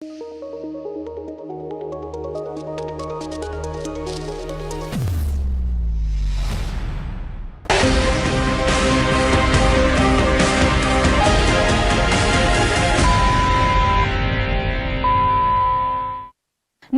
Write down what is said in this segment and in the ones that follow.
Música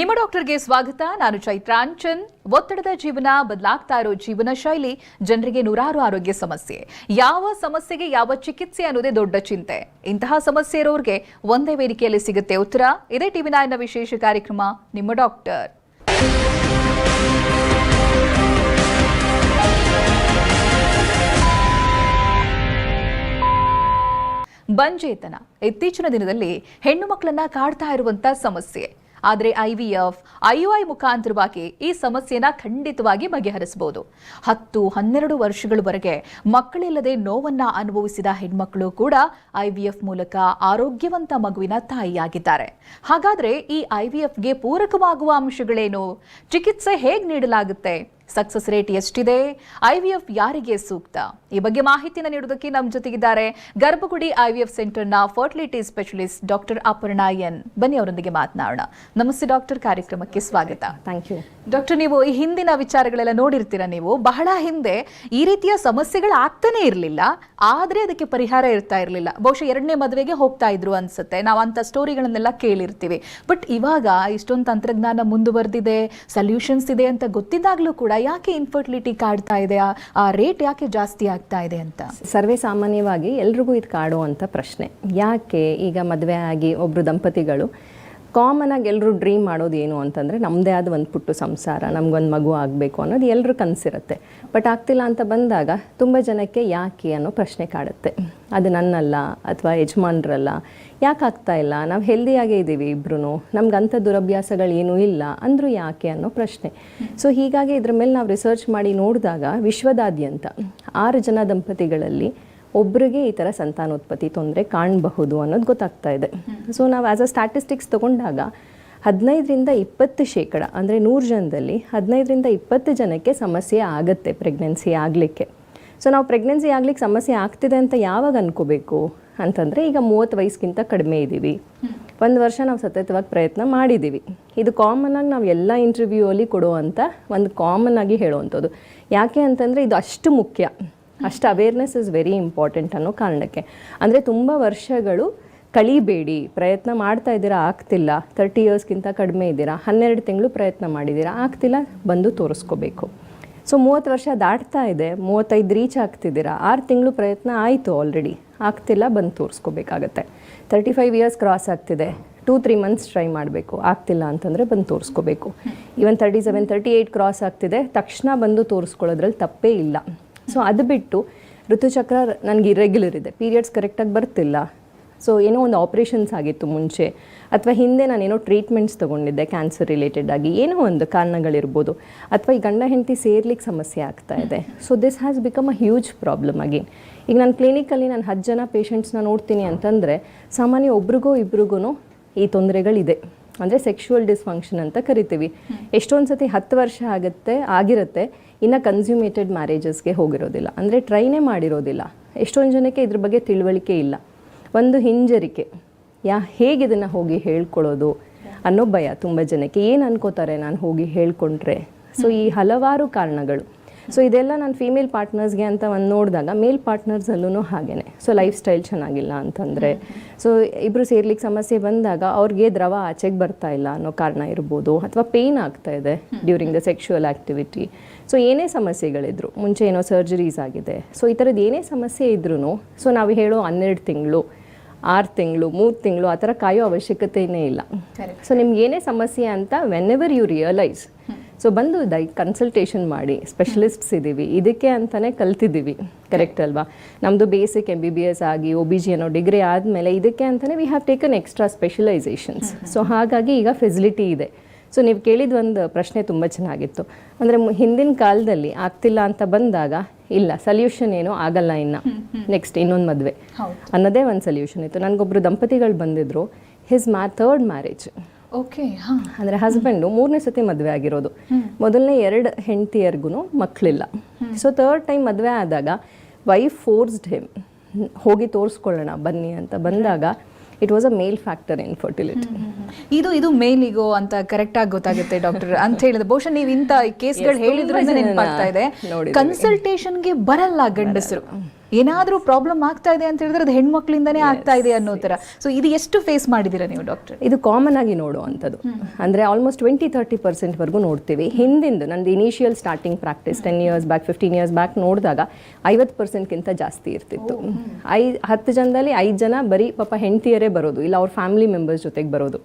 ನಿಮ್ಮ ಡಾಕ್ಟರ್ಗೆ ಸ್ವಾಗತ. ನಾನು ಚೈತ್ರಾಂಚನ್ ಒತ್ತಡದ ಜೀವನ, ಬದಲಾಗ್ತಾ ಇರೋ ಜೀವನ ಶೈಲಿ, ಜನರಿಗೆ ನೂರಾರು ಆರೋಗ್ಯ ಸಮಸ್ಯೆ. ಯಾವ ಸಮಸ್ಯೆಗೆ ಯಾವ ಚಿಕಿತ್ಸೆ ಅನ್ನೋದೇ ದೊಡ್ಡ ಚಿಂತೆ. ಇಂತಹ ಸಮಸ್ಯೆ ಇರೋರಿಗೆ ಒಂದೇ ವೇದಿಕೆಯಲ್ಲಿ ಸಿಗುತ್ತೆ ಉತ್ತರ. ಇದೇ ಟಿವಿ ನಾಯ್ನ ವಿಶೇಷ ಕಾರ್ಯಕ್ರಮ, ನಿಮ್ಮ ಡಾಕ್ಟರ್. ಬಂಜೇತನ. ಇತ್ತೀಚಿನ ದಿನದಲ್ಲಿ ಹೆಣ್ಣು ಮಕ್ಕಳನ್ನ ಕಾಡ್ತಾ ಇರುವಂತಹ ಸಮಸ್ಯೆ. ಆದರೆ ಐವಿಎಫ್, ಐಯುಐ ಮುಖಾಂತರವಾಗಿ ಈ ಸಮಸ್ಯೆನ ಖಂಡಿತವಾಗಿ ಬಗೆಹರಿಸಬಹುದು. ಹತ್ತು, ಹನ್ನೆರಡು ವರ್ಷಗಳವರೆಗೆ ಮಕ್ಕಳಿಲ್ಲದೆ ನೋವನ್ನ ಅನುಭವಿಸಿದ ಹೆಣ್ಮಕ್ಳು ಕೂಡ ಐವಿಎಫ್ ಮೂಲಕ ಆರೋಗ್ಯವಂತ ಮಗುವಿನ ತಾಯಿಯಾಗಿದ್ದಾರೆ. ಹಾಗಾದ್ರೆ ಈ ಐವಿಎಫ್ಗೆ ಪೂರಕವಾಗುವ ಅಂಶಗಳೇನು? ಚಿಕಿತ್ಸೆ ಹೇಗೆ ನೀಡಲಾಗುತ್ತೆ? ಸಕ್ಸಸ್ ರೇಟ್ ಎಷ್ಟಿದೆ? ಐವಿಎಫ್ ಯಾರಿಗೆ ಸೂಕ್ತ? ಈ ಬಗ್ಗೆ ಮಾಹಿತಿಯನ್ನು ನೀಡುವುದಕ್ಕೆ ನಮ್ಮ ಜೊತೆಗಿದ್ದಾರೆ Garbhagudi IVF ಸೆಂಟರ್ನ fertility specialist doctor Aparna N. ಬನ್ನಿ ಅವರೊಂದಿಗೆ ಮಾತನಾಡೋಣ. ನಮಸ್ತೆ ಡಾಕ್ಟರ್ ಕಾರ್ಯಕ್ರಮಕ್ಕೆ ಸ್ವಾಗತ. ಥ್ಯಾಂಕ್ ಯು ಡಾಕ್ಟರ್ ನೀವು ಈ ಹಿಂದಿನ ವಿಚಾರಗಳೆಲ್ಲ ನೋಡಿರ್ತೀರಾ ನೀವು? ಬಹಳ ಹಿಂದೆ ಈ ರೀತಿಯ ಸಮಸ್ಯೆಗಳು ಆಗ್ತಾನೆ ಇರಲಿಲ್ಲ. ಆದ್ರೆ ಅದಕ್ಕೆ ಪರಿಹಾರ ಇರ್ತಾ ಇರಲಿಲ್ಲ. ಬಹುಶಃ ಎರಡನೇ ಮದುವೆಗೆ ಹೋಗ್ತಾ ಇದ್ರು ಅನ್ಸುತ್ತೆ. ನಾವು ಅಂಥ ಸ್ಟೋರಿಗಳನ್ನೆಲ್ಲ ಕೇಳಿರ್ತೀವಿ. ಬಟ್ ಇವಾಗ ಇಷ್ಟೊಂದು ತಂತ್ರಜ್ಞಾನ ಮುಂದುವರೆದಿದೆ ಸೊಲ್ಯೂಷನ್ಸ್ ಇದೆ ಅಂತ ಗೊತ್ತಿದ್ದಾಗಲೂ ಕೂಡ ಯಾಕೆ ಇನ್ಫರ್ಟಿಲಿಟಿ ಕಾಡ್ತಾ ಇದೆ? ಆ- ರೇಟ್ ಯಾಕೆ ಜಾಸ್ತಿ ಆಗ್ತಾ ಇದೆ ಅಂತ? ಸರ್ವೇ ಸಾಮಾನ್ಯವಾಗಿ ಎಲ್ರಿಗೂ ಇದು ಕಾಡುವಂಥ ಪ್ರಶ್ನೆ. ಯಾಕೆ ಈಗ ಮದುವೆ ಆಗಿ ಒಬ್ಬರು ದಂಪತಿಗಳು ಕಾಮನ್ ಆಗಿ ಎಲ್ಲರೂ ಡ್ರೀಮ್ ಮಾಡೋದು ಏನು ಅಂತಂದರೆ ನಮ್ಮದೇ ಆದ ಒಂದು ಪುಟ್ಟು ಸಂಸಾರ, ನಮಗೊಂದು ಮಗು ಆಗಬೇಕು ಅನ್ನೋದು ಎಲ್ಲರೂ ಕನಸಿರುತ್ತೆ. ಬಟ್ ಆಗ್ತಿಲ್ಲ ಅಂತ ಬಂದಾಗ ತುಂಬ ಜನಕ್ಕೆ ಯಾಕೆ ಅನ್ನೋ ಪ್ರಶ್ನೆ ಕಾಡುತ್ತೆ. ಅದು ನನ್ನಲ್ಲ ಅಥವಾ ಯಜಮಾನ್ರಲ್ಲ ಯಾಕೆ ಆಗ್ತಾ ಇಲ್ಲ? ನಾವು ಹೆಲ್ದಿಯಾಗೇ ಇದ್ದೀವಿ ಇಬ್ಬರೂ ನಮ್ಗೆ ಅಂಥ ದುರಭ್ಯಾಸಗಳೇನೂ ಇಲ್ಲ. ಅಂದರೂ ಯಾಕೆ ಅನ್ನೋ ಪ್ರಶ್ನೆ. ಸೊ ಹೀಗಾಗಿ ಇದ್ರ ಮೇಲೆ ನಾವು ರಿಸರ್ಚ್ ಮಾಡಿ ನೋಡಿದಾಗ ವಿಶ್ವದಾದ್ಯಂತ ಆರು ಜನ ದಂಪತಿಗಳಲ್ಲಿ ಒಬ್ಬರಿಗೆ ಈ ಥರ ಸಂತಾನೋತ್ಪತ್ತಿ ತೊಂದರೆ ಕಾಣಬಹುದು ಅನ್ನೋದು ಗೊತ್ತಾಗ್ತಾ ಇದೆ. ಸೊ ನಾವು ಆ್ಯಸ್ ಅ ಸ್ಟ್ಯಾಟಿಸ್ಟಿಕ್ಸ್ ತೊಗೊಂಡಾಗ ಹದಿನೈದರಿಂದ ಇಪ್ಪತ್ತು ಶೇಕಡ, ಅಂದರೆ ನೂರು ಜನದಲ್ಲಿ ಹದಿನೈದರಿಂದ ಇಪ್ಪತ್ತು ಜನಕ್ಕೆ ಸಮಸ್ಯೆ ಆಗುತ್ತೆ ಪ್ರೆಗ್ನೆನ್ಸಿ ಆಗಲಿಕ್ಕೆ. ಸೊ ನಾವು ಪ್ರೆಗ್ನೆನ್ಸಿ ಆಗ್ಲಿಕ್ಕೆ ಸಮಸ್ಯೆ ಆಗ್ತಿದೆ ಅಂತ ಯಾವಾಗ ಅನ್ಕೋಬೇಕು? ಅಂತಂದರೆ ಈಗ ಮೂವತ್ತು ವಯಸ್ಸಿಗಿಂತ ಕಡಿಮೆ ಇದ್ದೀವಿ ಒಂದು ವರ್ಷ ನಾವು ಸತತವಾಗಿ ಪ್ರಯತ್ನ ಮಾಡಿದ್ದೀವಿ ಇದು ಕಾಮನ್ ಆಗಿ ನಾವು ಎಲ್ಲ ಇಂಟರ್ವ್ಯೂವಲ್ಲಿ ಕೊಡುವಂಥ ಒಂದು ಕಾಮನ್ ಆಗಿ ಹೇಳುವಂಥದ್ದು. ಯಾಕೆ ಅಂತಂದರೆ ಇದು ಅಷ್ಟು ಮುಖ್ಯ. ಅಷ್ಟು ಅವೇರ್ನೆಸ್ ಇಸ್ ವೆರಿ ಇಂಪಾರ್ಟೆಂಟ್ ಅನ್ನೋ ಕಾರಣಕ್ಕೆ. ಅಂದರೆ ತುಂಬ ವರ್ಷಗಳು ಕಳಿಬೇಡಿ ಪ್ರಯತ್ನ ಮಾಡ್ತಾ ಇದ್ದೀರಾ, ಆಗ್ತಿಲ್ಲ. ತರ್ಟಿ ಇಯರ್ಸ್ಗಿಂತ ಕಡಿಮೆ ಇದ್ದೀರಾ. ಹನ್ನೆರಡು ತಿಂಗಳು ಪ್ರಯತ್ನ ಮಾಡಿದ್ದೀರಾ, ಆಗ್ತಿಲ್ಲ, ಬಂದು ತೋರಿಸ್ಕೋಬೇಕು. ಸೊ ಮೂವತ್ತು ವರ್ಷ ದಾಟ್ತಾ ಇದೆ, ಮೂವತ್ತೈದು ರೀಚ್ ಆಗ್ತಿದ್ದೀರಾ. ಆರು ತಿಂಗಳು ಪ್ರಯತ್ನ ಆಯಿತು ಆಲ್ರೆಡಿ ಆಗ್ತಿಲ್ಲ, ಬಂದು ತೋರಿಸ್ಕೋಬೇಕಾಗತ್ತೆ. ತರ್ಟಿ ಫೈವ್ ಇಯರ್ಸ್ ಕ್ರಾಸ್ ಆಗ್ತಿದೆ. ಟೂ ತ್ರೀ ಮಂತ್ಸ್ ಟ್ರೈ ಮಾಡಬೇಕು. ಆಗ್ತಿಲ್ಲ ಅಂತಂದರೆ ಬಂದು ತೋರಿಸ್ಕೋಬೇಕು. Even thirty seven thirty eight cross ಆಗ್ತಿದೆ. ತಕ್ಷಣ ಬಂದು ತೋರಿಸ್ಕೊಳ್ಳೋದ್ರಲ್ಲಿ ತಪ್ಪೇ ಇಲ್ಲ. ಸೊ ಅದು ಬಿಟ್ಟು ಋತುಚಕ್ರ ನನಗೆ ಇರೆಗ್ಯುಲರ್ ಇದೆ. ಪೀರಿಯಡ್ಸ್ ಕರೆಕ್ಟಾಗಿ ಬರ್ತಿಲ್ಲ. ಸೊ ಏನೋ ಒಂದು ಆಪ್ರೇಷನ್ಸ್ ಆಗಿತ್ತು ಮುಂಚೆ. ಅಥವಾ ಹಿಂದೆ ನಾನೇನೋ ಟ್ರೀಟ್ಮೆಂಟ್ಸ್ ತೊಗೊಂಡಿದ್ದೆ ಕ್ಯಾನ್ಸರ್ ರಿಲೇಟೆಡ್ ಆಗಿ. ಏನೋ ಒಂದು ಕಾರಣಗಳಿರ್ಬೋದು. ಅಥವಾ ಈ ಗಂಡ ಹೆಂಡತಿ ಸೇರ್ಲಿಕ್ಕೆ ಸಮಸ್ಯೆ ಆಗ್ತಾ ಇದೆ. So this has become a huge problem again ಈಗ ನಾನು ಕ್ಲಿನಿಕಲ್ಲಿ ನಾನು ಹತ್ತು ಜನ ಪೇಷಂಟ್ಸ್ನ ನೋಡ್ತೀನಿ ಅಂತಂದರೆ, ಸಾಮಾನ್ಯ ಒಬ್ರಿಗೋ ಇಬ್ರಿಗೂ ಈ ತೊಂದರೆಗಳಿದೆ. ಅಂದರೆ ಸೆಕ್ಷುವಲ್ ಡಿಸ್ಫಂಕ್ಷನ್ ಅಂತ ಕರಿತೀವಿ. ಎಷ್ಟೊಂದು ಸತಿ ಹತ್ತು ವರ್ಷ ಆಗುತ್ತೆ, ಆಗಿರುತ್ತೆ, ಇನ್ನು ಕನ್ಸ್ಯೂಮೇಟೆಡ್ ಮ್ಯಾರೇಜಸ್ಗೆ ಹೋಗಿರೋದಿಲ್ಲ. ಅಂದರೆ ಟ್ರೈನೇ ಮಾಡಿರೋದಿಲ್ಲ. ಎಷ್ಟೊಂದು ಜನಕ್ಕೆ ಇದ್ರ ಬಗ್ಗೆ ತಿಳುವಳಿಕೆ ಇಲ್ಲ. ಒಂದು ಹಿಂಜರಿಕೆ. ಯಾ, ಹೇಗೆ ಇದನ್ನು ಹೋಗಿ ಹೇಳ್ಕೊಳ್ಳೋದು ಅನ್ನೋ ಭಯ ತುಂಬ ಜನಕ್ಕೆ. ಏನು ಅನ್ಕೋತಾರೆ ನಾನು ಹೋಗಿ ಹೇಳ್ಕೊಂಡ್ರೆ? ಸೊ ಈ ಹಲವಾರು ಕಾರಣಗಳು. ಸೊ ಇದೆಲ್ಲ ನಾನು ಫೀಮೇಲ್ ಪಾರ್ಟ್ನರ್ಸ್ಗೆ ಅಂತ ಒಂದು ನೋಡಿದಾಗ ಮೇಲ್ ಪಾರ್ಟ್ನರ್ಸಲ್ಲೂ ಹಾಗೇ ಸೊ ಲೈಫ್ ಸ್ಟೈಲ್ ಚೆನ್ನಾಗಿಲ್ಲ ಅಂತಂದರೆ. ಸೊ ಇಬ್ಬರು ಸೇರ್ಲಿಕ್ಕೆ ಸಮಸ್ಯೆ ಬಂದಾಗ ಅವ್ರಿಗೆ ದ್ರವ ಆಚೆಗೆ ಬರ್ತಾ ಇಲ್ಲ ಅನ್ನೋ ಕಾರಣ ಇರ್ಬೋದು ಅಥವಾ ಪೇಯ್ನ್ ಆಗ್ತಾ ಇದೆ during the sexual activity so ಏನೇ ಸಮಸ್ಯೆಗಳಿದ್ರು, ಮುಂಚೆ ಏನೋ ಸರ್ಜರೀಸ್ ಆಗಿದೆ. ಸೊ ಈ ಥರದ್ದು ಏನೇ ಸಮಸ್ಯೆ ಇದ್ರೂ ಸೊ ನಾವು ಹೇಳೋ ಹನ್ನೆರಡು ತಿಂಗಳು ಆರು ತಿಂಗಳು ಮೂರು ತಿಂಗಳು ಆ ಥರ ಕಾಯೋ ಅವಶ್ಯಕತೆಯೇ ಇಲ್ಲ. ಸೊ ನಿಮ್ಗೆ ಏನೇ ಸಮಸ್ಯೆ ಅಂತ whenever you realise so ಬಂದು ದೈ ಕನ್ಸಲ್ಟೇಷನ್ ಮಾಡಿ ಸ್ಪೆಷಲಿಸ್ಟ್ಸ್ ಇದ್ದೀವಿ ಇದಕ್ಕೆ ಅಂತಲೇ ಕಲ್ತಿದ್ದೀವಿ. ಕರೆಕ್ಟ್ ಅಲ್ವಾ? ನಮ್ಮದು basic M B B S ಆಗಿ ಒ ಬಿ ಜಿ ಅನ್ನೋ ಡಿಗ್ರಿ ಆದಮೇಲೆ ಇದಕ್ಕೆ ಅಂತಲೇ we have taken extra specialisations so ಹಾಗಾಗಿ ಈಗ ಫೆಸಿಲಿಟಿ ಇದೆ. ಸೊ ನೀವು ಕೇಳಿದ ಒಂದು ಪ್ರಶ್ನೆ ತುಂಬ ಚೆನ್ನಾಗಿತ್ತು. ಅಂದರೆ ಹಿಂದಿನ ಕಾಲದಲ್ಲಿ ಆಗ್ತಿಲ್ಲ ಅಂತ ಬಂದಾಗ ಇಲ್ಲ ಸಲ್ಯೂಷನ್ ಏನೂ ಆಗಲ್ಲ ಇನ್ನು. ನೆಕ್ಸ್ಟ್ ಇನ್ನೊಂದು ಮದುವೆ. ಅನ್ನೋದೇ ಒಂದು ಸಲ್ಯೂಷನ್ ಇತ್ತು. ನನಗೊಬ್ಬರು ದಂಪತಿಗಳು ಬಂದಿದ್ರು. ಹಿಸ್ ಮ್ಯಾ ಥರ್ಡ್ ಮ್ಯಾರೇಜ್ ಓಕೆ ಹಾ. ಅಂದರೆ ಹಸ್ಬೆಂಡು ಮೂರನೇ ಸತಿ ಮದುವೆ ಆಗಿರೋದು. ಮೊದಲನೇ ಎರಡು ಹೆಂಡತಿಯರ್ಗು ಮಕ್ಕಳಿಲ್ಲ ಸೊ ಥರ್ಡ್ ಟೈಮ್ ಮದುವೆ ಆದಾಗ ವೈಫ್ ಫೋರ್ಸ್ಡ್ ಹಿಮ್ ಹೋಗಿ ತೋರಿಸ್ಕೊಳ್ಳೋಣ ಬನ್ನಿ ಅಂತ ಬಂದಾಗ it was a male factor infertility ಇದು ಇದು ಮೇಲಿಗೋ ಅಂತ ಕರೆಕ್ಟ್ ಆಗಿ ಗೊತ್ತಾಗುತ್ತೆ ಡಾಕ್ಟರ್ ಅಂತ ಹೇಳಿದ್ರೆ. ಬಹುಶಃ ನೀವು ಇಂಥ ಕೇಸ್ಗಳು ಹೇಳಿದ್ರೆ ನೆನಪಾಗ್ತಾ ಇದೆ. ಕನ್ಸಲ್ಟೇಷನ್ಗೆ ಬರಲ್ಲ ಗಂಡಸರು. ಏನಾದ್ರೂ ಪ್ರಾಬ್ಲಮ್ ಆಗ್ತಾ ಇದೆ ಅಂತ ಹೇಳಿದ್ರೆ ಅದು ಹೆಣ್ಮಕ್ಳಿಂದನೇ ಆಗ್ತಾ ಇದೆ ಅನ್ನೋ ಥರ. ಸೊ ಇದು ಎಷ್ಟು ಫೇಸ್ ಮಾಡಿದ್ದೀರಾ ನೀವು ಡಾಕ್ಟರ್ ಇದು ಕಾಮನ್ ಆಗಿ ನೋಡುವಂಥದ್ದು. ಅಂದರೆ ಆಲ್ಮೋಸ್ಟ್ ಟ್ವೆಂಟಿ ತರ್ಟಿ ಪರ್ಸೆಂಟ್ವರೆಗೂ ನೋಡ್ತೀವಿ. ಹಿಂದಿಂದು ನಂದು initial starting practice ten years back fifteen years back ನೋಡಿದಾಗ ಐವತ್ತು ಪರ್ಸೆಂಟ್ಗಿಂತ ಜಾಸ್ತಿ ಇರ್ತಿತ್ತು. ಐ ಹತ್ತು ಜನದಲ್ಲಿ ಐದು ಜನ ಬರೀ ಪಾಪ ಹೆಂಡತಿಯರೇ ಬರೋದು ಇಲ್ಲ ಅವ್ರ ಫ್ಯಾಮಿಲಿ ಮೆಂಬರ್ಸ್ ಜೊತೆಗೆ ಬರೋದು.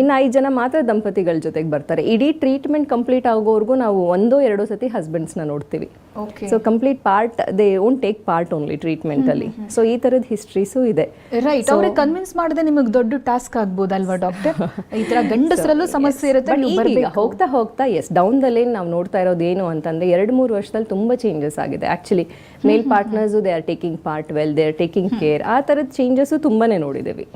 ಇನ್ನು ಐದು ಜನ ಮಾತ್ರ ದಂಪತಿಗಳ ಜೊತೆಗೆ ಬರ್ತಾರೆ. ಇಡೀ ಟ್ರೀಟ್ಮೆಂಟ್ ಕಂಪ್ಲೀಟ್ ಆಗೋವರೆಗೂ ನಾವು ಒಂದೋ ಎರಡೋ ಸತಿ ಹಸ್ಬೆಂಡ್ಸ್ನ ನೋಡ್ತೀವಿ. So complete part they won't take part only treatment ಅಲ್ಲಿ ಸೊ ಈ ತರದ ಹಿಸ್ಟ್ರೀಸು ಇದೆ. ರೈಟ್ ಅವ್ರಿಗೆ ಕನ್ವಿನ್ಸ್ ಮಾಡದೆ ನಿಮಗೆ ದೊಡ್ಡ ಟಾಸ್ಕ್ ಆಗ್ಬೋದಲ್ವಾ ಡಾಕ್ಟರ್ ಈ ತರ ಗಂಡಸರಲ್ಲೂ ಸಮಸ್ಯೆ ಇರುತ್ತೆ ಹೋಗ್ತಾ ಹೋಗ್ತಾ ಎಸ್ ಡೌನ್ ದ ಲೈನ್ ನಾವು ನೋಡ್ತಾ ಇರೋದು ಏನು ಅಂತಂದ್ರೆ ಎರಡು ಮೂರು ವರ್ಷದಲ್ಲಿ ತುಂಬಾ ಚೇಂಜಸ್ ಆಗಿದೆ. Actually male partners they are taking part well they are taking care ಆ ತರದ ಚೇಂಜಸ್ ತುಂಬಾನೇ ನೋಡಿದೀವಿ.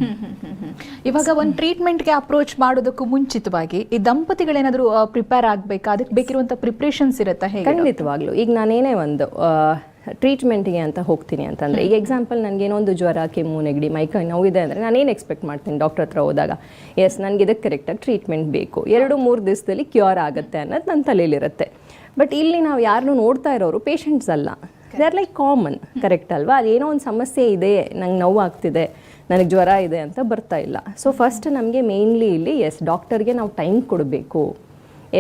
ಇವಾಗ ಒಂದು ಟ್ರೀಟ್ಮೆಂಟ್ಗೆ ಅಪ್ರೋಚ್ ಮಾಡೋದಕ್ಕೂ ಮುಂಚಿತವಾಗಿ ಈ ದಂಪತಿಗಳೇನಾದ್ರೂ ಪ್ರಿಪೇರ್ ಆಗಬೇಕಾ? ಅದಕ್ಕೆ ಬೇಕಿರುವಂತ ಪ್ರಿಪ್ರೇಷನ್ಸ್ ಇರುತ್ತಾ ಹೇಗೆ ಖಂಡಿತವಾಗ್ಲೂ. ಈಗ ನಾನೇನೇ ಒಂದು ಟ್ರೀಟ್ಮೆಂಟಿಗೆ ಅಂತ ಹೋಗ್ತೀನಿ ಅಂತಂದರೆ, ಈಗ ಎಕ್ಸಾಂಪಲ್ ನನಗೇನೋ ಒಂದು ಜ್ವರ, ಕೆಮ್ಮು, ನೆಗಡಿ ಮೈಕೈ ನೋವಿದೆ ಅಂದರೆ ನಾನೇನು ಎಕ್ಸ್ಪೆಕ್ಟ್ ಮಾಡ್ತೀನಿ ಡಾಕ್ಟರ್ ಹತ್ರ ಹೋದಾಗ? ಎಸ್ ನನಗೆ ಇದಕ್ಕೆ ಕರೆಕ್ಟಾಗಿ ಟ್ರೀಟ್ಮೆಂಟ್ ಬೇಕು. ಎರಡು, ಮೂರು ದಿವಸದಲ್ಲಿ ಕ್ಯೂರ್ ಆಗುತ್ತೆ ಅನ್ನೋದು ನನ್ನ ತಲೆಯಲ್ಲಿರುತ್ತೆ ಬಟ್ ಇಲ್ಲಿ ನಾವು ಯಾರನ್ನೂ ನೋಡ್ತಾ ಇರೋರು ಪೇಷಂಟ್ಸ್ ಅಲ್ಲ. They are like common correct ಅಲ್ವಾ? ಅದೇನೋ ಒಂದು ಸಮಸ್ಯೆ ಇದೆ, ನಂಗೆ ನೋವು ಆಗ್ತಿದೆ, ನನಗೆ ಜ್ವರ ಇದೆ ಅಂತ ಬರ್ತಾ ಇಲ್ಲ. ಸೊ ಫಸ್ಟ್ ನಮಗೆ ಮೇಯ್ನ್ಲಿ ಇಲ್ಲಿ ಎಸ್ ಡಾಕ್ಟರ್ಗೆ ನಾವು ಟೈಮ್ ಕೊಡಬೇಕು.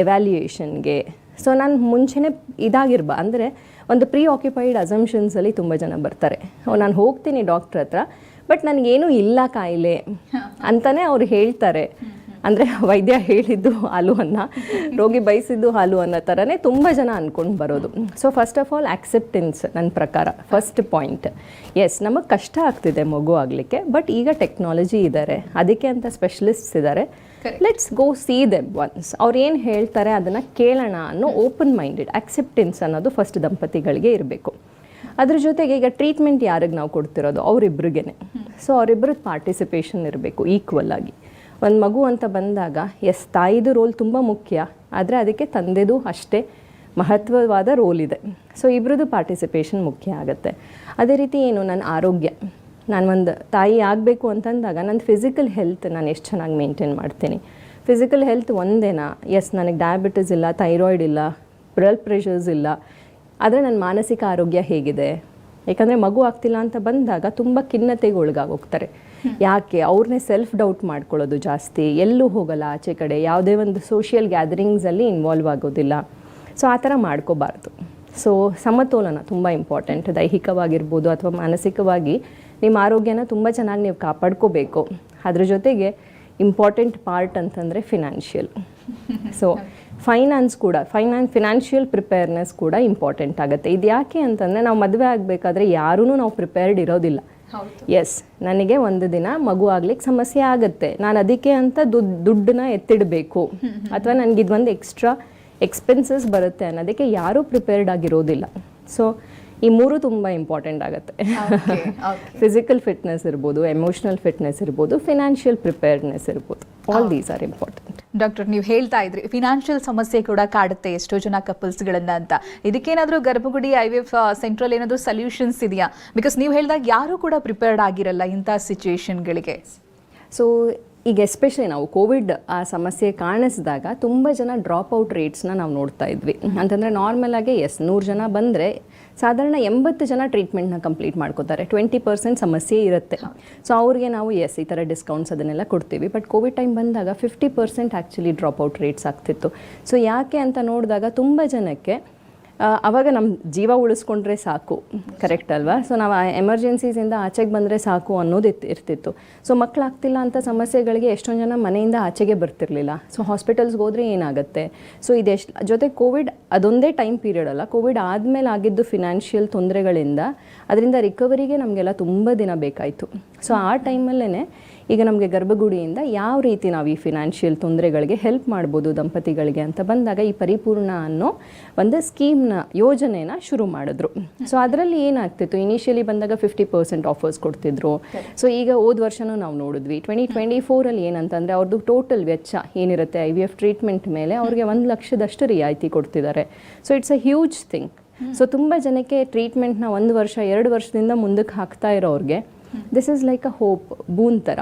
ಎವ್ಯಾಲ್ಯೂಯೇಷನ್ಗೆ ಸೊ ನಾನು ಮುಂಚೆನೇ ಇದಾಗಿರ್ಬ ಅಂದರೆ ಒಂದು ಪ್ರೀ ಆಕ್ಯುಪೈಡ್ ಅಸಂಪ್ಷನ್ಸಲ್ಲಿ ತುಂಬ ಜನ ಬರ್ತಾರೆ. ನಾನು ಹೋಗ್ತೀನಿ ಡಾಕ್ಟ್ರ್ ಹತ್ರ ಬಟ್ ನನಗೇನೂ ಇಲ್ಲ ಕಾಯಿಲೆ ಅಂತಲೇ ಅವ್ರು ಹೇಳ್ತಾರೆ. ಅಂದರೆ ವೈದ್ಯ ಹೇಳಿದ್ದು ಹಾಲು ಅನ್ನ ರೋಗಿ ಬಯಸಿದ್ದು ಹಾಲು ಅನ್ನೋ ಥರನೇ ತುಂಬ ಜನ ಅಂದ್ಕೊಂಡು ಬರೋದು. So first of all acceptance ನನ್ನ ಪ್ರಕಾರ ಫಸ್ಟ್ ಪಾಯಿಂಟ್ ಎಸ್ ನಮಗೆ ಕಷ್ಟ ಆಗ್ತಿದೆ ಮಗು ಆಗಲಿಕ್ಕೆ ಬಟ್ ಈಗ ಟೆಕ್ನಾಲಜಿ ಇದ್ದಾರೆ ಅದಕ್ಕೆ ಅಂತ ಸ್ಪೆಷಲಿಸ್ಟ್ಸ್ ಇದ್ದಾರೆ let's go see them once ಅವ್ರು ಏನು ಹೇಳ್ತಾರೆ ಅದನ್ನು ಕೇಳೋಣ ಅನ್ನೋ ಓಪನ್ ಮೈಂಡೆಡ್ ಆಕ್ಸೆಪ್ಟೆನ್ಸ್ ಅನ್ನೋದು ಫಸ್ಟ್ ದಂಪತಿಗಳಿಗೆ ಇರಬೇಕು. ಅದ್ರ ಜೊತೆಗೆ ಈಗ ಟ್ರೀಟ್ಮೆಂಟ್ ಯಾರಿಗೆ ನಾವು ಕೊಡ್ತಿರೋದು? ಅವರಿಬ್ರಿಗೇನೆ. ಸೊ ಅವರಿಬ್ಬರದ್ದು ಪಾರ್ಟಿಸಿಪೇಷನ್ ಇರಬೇಕು ಈಕ್ವಲ್ ಆಗಿ. ಒಂದು ಮಗು ಅಂತ ಬಂದಾಗ, ಎಸ್, ತಾಯಿದು ರೋಲ್ ತುಂಬ ಮುಖ್ಯ, ಆದರೆ ಅದಕ್ಕೆ ತಂದೆದು ಅಷ್ಟೇ ಮಹತ್ವವಾದ ರೋಲ್ ಇದೆ. ಸೊ ಇಬ್ಬರದ್ದು ಪಾರ್ಟಿಸಿಪೇಷನ್ ಮುಖ್ಯ ಆಗುತ್ತೆ. ಅದೇ ರೀತಿ ಏನು ನನ್ನ ಆರೋಗ್ಯ. ನಾನು ಒಂದು ತಾಯಿ ಆಗಬೇಕು ಅಂತಂದಾಗ ನನ್ನ ಫಿಸಿಕಲ್ ಹೆಲ್ತ್ ನಾನು ಎಷ್ಟು ಚೆನ್ನಾಗಿ ಮೇಂಟೈನ್ ಮಾಡ್ತೀನಿ. ಫಿಸಿಕಲ್ ಹೆಲ್ತ್ ಒಂದೇನಾ ಎಸ್, ನನಗೆ ಡಯಾಬಿಟಿಸ್ ಇಲ್ಲ ಥೈರಾಯ್ಡ್ ಇಲ್ಲ ಬ್ಲಡ್ ಪ್ರೆಷರ್ಸ್ ಇಲ್ಲ, ಆದರೆ ನನ್ನ ಮಾನಸಿಕ ಆರೋಗ್ಯ ಹೇಗಿದೆ? ಯಾಕಂದರೆ ಮಗು ಆಗ್ತಿಲ್ಲ ಅಂತ ಬಂದಾಗ ತುಂಬ ಖಿನ್ನತೆಗೆ ಒಳಗಾಗೋಗ್ತಾರೆ ಯಾಕೆ? ಅವ್ರನ್ನೇ ಸೆಲ್ಫ್ ಡೌಟ್ ಮಾಡ್ಕೊಳ್ಳೋದು ಜಾಸ್ತಿ. ಎಲ್ಲೂ ಹೋಗಲ್ಲ ಆಚೆ ಕಡೆ. ಯಾವುದೇ ಒಂದು ಸೋಷಿಯಲ್ ಗ್ಯಾದರಿಂಗ್ಸಲ್ಲಿ ಇನ್ವಾಲ್ವ್ ಆಗೋದಿಲ್ಲ. ಸೊ ಆ ಥರ ಮಾಡ್ಕೋಬಾರ್ದು. ಸೊ ಸಮತೋಲನ ತುಂಬ ಇಂಪಾರ್ಟೆಂಟ್ ದೈಹಿಕವಾಗಿರ್ಬೋದು ಅಥವಾ ಮಾನಸಿಕವಾಗಿ ನಿಮ್ಮ ಆರೋಗ್ಯನ ತುಂಬ ಚೆನ್ನಾಗಿ ನೀವು ಕಾಪಾಡ್ಕೋಬೇಕು. ಅದ್ರ ಜೊತೆಗೆ ಇಂಪಾರ್ಟೆಂಟ್ ಪಾರ್ಟ್ ಅಂತಂದರೆ ಫಿನಾನ್ಷಿಯಲ್ ಸೊ ಫೈನಾನ್ಸ್ ಕೂಡ ಫೈನಾನ್ ಫಿನಾನ್ಷಿಯಲ್ ಪ್ರಿಪೇರ್ನೆಸ್ ಕೂಡ ಇಂಪಾರ್ಟೆಂಟ್ ಆಗುತ್ತೆ. ಇದು ಯಾಕೆ ಅಂತಂದರೆ ನಾವು ಮದುವೆ ಆಗಬೇಕಾದ್ರೆ ಯಾರೂ ನಾವು ಪ್ರಿಪೇರ್ಡ್ ಇರೋದಿಲ್ಲ. ಎಸ್ ನನಗೆ ಒಂದು ದಿನ ಮಗು ಆಗ್ಲಿಕ್ಕೆ ಸಮಸ್ಯೆ ಆಗುತ್ತೆ. ನಾನು ಅದಕ್ಕೆ ಅಂತ ದುಡ್ಡು ದುಡ್ಡನ್ನ ಎತ್ತಿಡಬೇಕು. ಅಥವಾ ನನಗೆ ಒಂದು ಎಕ್ಸ್ಟ್ರಾ ಎಕ್ಸ್ಪೆನ್ಸಸ್ ಬರುತ್ತೆ ಅನ್ನೋದಕ್ಕೆ ಯಾರೂ ಪ್ರಿಪೇರ್ಡ್ ಆಗಿರೋದಿಲ್ಲ. ಸೊ ಈ ಮೂರು ತುಂಬ ಇಂಪಾರ್ಟೆಂಟ್ ಆಗುತ್ತೆ. ಫಿಸಿಕಲ್ ಫಿಟ್ನೆಸ್ ಇರ್ಬೋದು ಎಮೋಷನಲ್ ಫಿಟ್ನೆಸ್ ಇರ್ಬೋದು ಫಿನಾನ್ಷಿಯಲ್ ಪ್ರಿಪೇರ್ಡ್ನೆಸ್ ಇರ್ಬೋದು. All these are important doctor, ನೀವು ಹೇಳ್ತಾ ಇದ್ರಿ ಫಿನಾನ್ಷಿಯಲ್ ಸಮಸ್ಯೆ ಕೂಡ ಕಾಡುತ್ತೆ, ಎಷ್ಟೋ ಜನ ಕಪಲ್ಸ್ಗಳನ್ನ ಅಂತ. ಇದಕ್ಕೇನಾದರೂ Garbhagudi I V F central ಏನಾದರೂ ಸೊಲ್ಯೂಷನ್ಸ್ ಇದೆಯಾ? ಬಿಕಾಸ್ ನೀವು ಹೇಳಿದಾಗ ಯಾರೂ ಕೂಡ ಪ್ರಿಪೇರ್ಡ್ ಆಗಿರಲ್ಲ ಇಂಥ ಸಿಚುವೇಶನ್ಗಳಿಗೆ ಸೊ ಈಗ ಎಸ್ಪೆಷಲಿ ನಾವು ಕೋವಿಡ್ ಆ, ಸಮಸ್ಯೆ ಕಾಣಿಸಿದಾಗ ತುಂಬ ಜನ ಡ್ರಾಪ್ ಔಟ್ ರೇಟ್ಸ್ನ ನಾವು ನೋಡ್ತಾ ಇದ್ವಿ. ಅಂತಂದರೆ ನಾರ್ಮಲ್ ಆಗಿ ಎಸ್ ನೂರು ಜನ ಬಂದರೆ ಸಾಧಾರಣ ಎಂಬತ್ತು ಜನ ಟ್ರೀಟ್ಮೆಂಟ್ನ ಕಂಪ್ಲೀಟ್ ಮಾಡ್ಕೋತಾರೆ. ಟ್ವೆಂಟಿ ಪರ್ಸೆಂಟ್ ಸಮಸ್ಯೆ ಇರುತ್ತೆ. ಸೊ ಅವ್ರಿಗೆ ನಾವು ಎಸ್ ಈ ಥರ ಡಿಸ್ಕೌಂಟ್ಸ್ ಅದನ್ನೆಲ್ಲ ಕೊಡ್ತೀವಿ. ಬಟ್ ಕೋವಿಡ್ ಟೈಮ್ ಬಂದಾಗ fifty percent actually drop out rates ಆಗ್ತಿತ್ತು. ಸೊ ಯಾಕೆ ಅಂತ ನೋಡಿದಾಗ ತುಂಬ ಜನಕ್ಕೆ ಆ, ಅವಾಗ ನಮ್ಮ ಜೀವ ಉಳಿಸ್ಕೊಂಡ್ರೆ ಸಾಕು. ಕರೆಕ್ಟ್ ಅಲ್ವಾ? ಸೊ ನಾವು ಎಮರ್ಜೆನ್ಸೀಸಿಂದ ಆಚೆಗೆ ಬಂದರೆ ಸಾಕು ಅನ್ನೋದು ಇತ್ತು ಇರ್ತಿತ್ತು. ಸೊ ಮಕ್ಕಳಾಗ್ತಿಲ್ಲ ಅಂತ ಸಮಸ್ಯೆಗಳಿಗೆ ಎಷ್ಟೊಂದು ಜನ ಮನೆಯಿಂದ ಆಚೆಗೆ ಬರ್ತಿರ್ಲಿಲ್ಲ. ಸೊ ಹಾಸ್ಪಿಟಲ್ಸ್ಗೆ ಹೋದರೆ ಏನಾಗುತ್ತೆ? ಸೊ ಇದೆಷ್ಟು ಜೊತೆ ಕೋವಿಡ್ ಅದೊಂದೇ ಟೈಮ್ ಪೀರಿಯಡ್ ಅಲ್ಲ. ಕೋವಿಡ್ ಆದಮೇಲೆ ಆಗಿದ್ದು ಫಿನಾನ್ಷಿಯಲ್ ತೊಂದರೆಗಳಿಂದ ಅದರಿಂದ ರಿಕವರಿಗೆ ನಮಗೆಲ್ಲ ತುಂಬ ದಿನ ಬೇಕಾಯಿತು. ಸೊ ಆ ಟೈಮಲ್ಲೇ ಈಗ ನಮಗೆ ಗರ್ಭಗುಡಿಯಿಂದ ಯಾವ ರೀತಿ ನಾವು ಈ ಫಿನಾನ್ಷಿಯಲ್ ತೊಂದರೆಗಳಿಗೆ ಹೆಲ್ಪ್ ಮಾಡ್ಬೋದು ದಂಪತಿಗಳಿಗೆ ಅಂತ ಬಂದಾಗ ಈ ಪರಿಪೂರ್ಣ ಅನ್ನೋ ಒಂದು ಸ್ಕೀಮ್ನ ಯೋಜನೆನ ಶುರು ಮಾಡಿದ್ರು. ಸೊ ಅದರಲ್ಲಿ ಏನಾಗ್ತಿತ್ತು? ಇನಿಷಿಯಲಿ ಬಂದಾಗ ಫಿಫ್ಟಿ ಪರ್ಸೆಂಟ್ ಆಫರ್ಸ್ ಕೊಡ್ತಿದ್ರು. ಸೊ ಈಗ ಹೋದ ವರ್ಷನೂ ನಾವು ನೋಡಿದ್ವಿ. ಟ್ವೆಂಟಿ ಟ್ವೆಂಟಿ ಫೋರಲ್ಲಿ ಏನಂತಂದರೆ ಅವ್ರದ್ದು ಟೋಟಲ್ ವೆಚ್ಚ ಏನಿರುತ್ತೆ? ಐ ವಿ ಎಫ್ ಟ್ರೀಟ್ಮೆಂಟ್ ಮೇಲೆ ಅವ್ರಿಗೆ ಒಂದು ಲಕ್ಷದಷ್ಟು ರಿಯಾಯಿತಿ ಕೊಡ್ತಿದ್ದಾರೆ. So it's a huge thing so ತುಂಬ ಜನಕ್ಕೆ ಟ್ರೀಟ್ಮೆಂಟ್ನ ಒಂದು ವರ್ಷ, ಎರಡು ವರ್ಷದಿಂದ ಮುಂದಕ್ಕೆ ಹಾಕ್ತಾ ಇರೋರಿಗೆ this is like a hope boon ಥರ.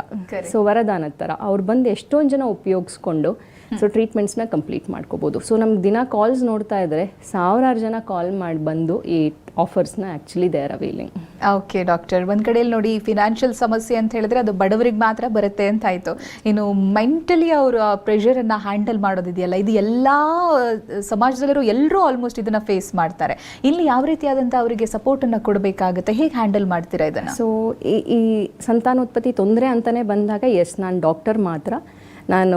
ಸೊ ವರದಾನದ ಥರ ಅವ್ರು ಬಂದು ಎಷ್ಟೊಂದು ಜನ ಉಪಯೋಗಿಸ್ಕೊಂಡು ಸೊ ಟ್ರೀಟ್ಮೆಂಟ್ಸ್ನ ಕಂಪ್ಲೀಟ್ ಮಾಡ್ಕೋಬೋದು. ಸೊ ನಮ್ಗೆ ದಿನ ಕಾಲ್ಸ್ ನೋಡ್ತಾ ಇದ್ರೆ ಸಾವಿರಾರು ಜನ ಕಾಲ್ ಮಾಡಿ ಬಂದು ಈ ಆಫರ್ಸ್ನ actually they are availing okay doctor ಒಂದು ಕಡೆಯಲ್ಲಿ ನೋಡಿ ಫಿನಾನ್ಷಿಯಲ್ ಸಮಸ್ಯೆ ಅಂತ ಹೇಳಿದ್ರೆ ಅದು ಬಡವರಿಗೆ ಮಾತ್ರ ಬರುತ್ತೆ ಅಂತ ಆಯಿತು. ಇನ್ನು ಮೆಂಟಲಿ ಅವರು ಆ ಪ್ರೆಷರನ್ನು ಹ್ಯಾಂಡಲ್ ಮಾಡೋದಿದೆಯಲ್ಲ ಇದು ಎಲ್ಲ ಸಮಾಜದಲ್ಲಿರೋ ಎಲ್ಲರೂ ಆಲ್ಮೋಸ್ಟ್ ಇದನ್ನು ಫೇಸ್ ಮಾಡ್ತಾರೆ. ಇಲ್ಲಿ ಯಾವ ರೀತಿಯಾದಂಥ ಅವರಿಗೆ ಸಪೋರ್ಟನ್ನು ಅನ್ನ ಕೊಡಬೇಕಾಗುತ್ತೆ? ಹೇಗೆ ಹ್ಯಾಂಡಲ್ ಮಾಡ್ತೀರಾ ಇದನ್ನು? ಸೊ ಈ ಈ ಸಂತಾನೋತ್ಪತ್ತಿ ತೊಂದರೆ ಅಂತಲೇ ಬಂದಾಗ ಎಸ್ ನಾನು ಡಾಕ್ಟರ್ ಮಾತ್ರ. ನಾನು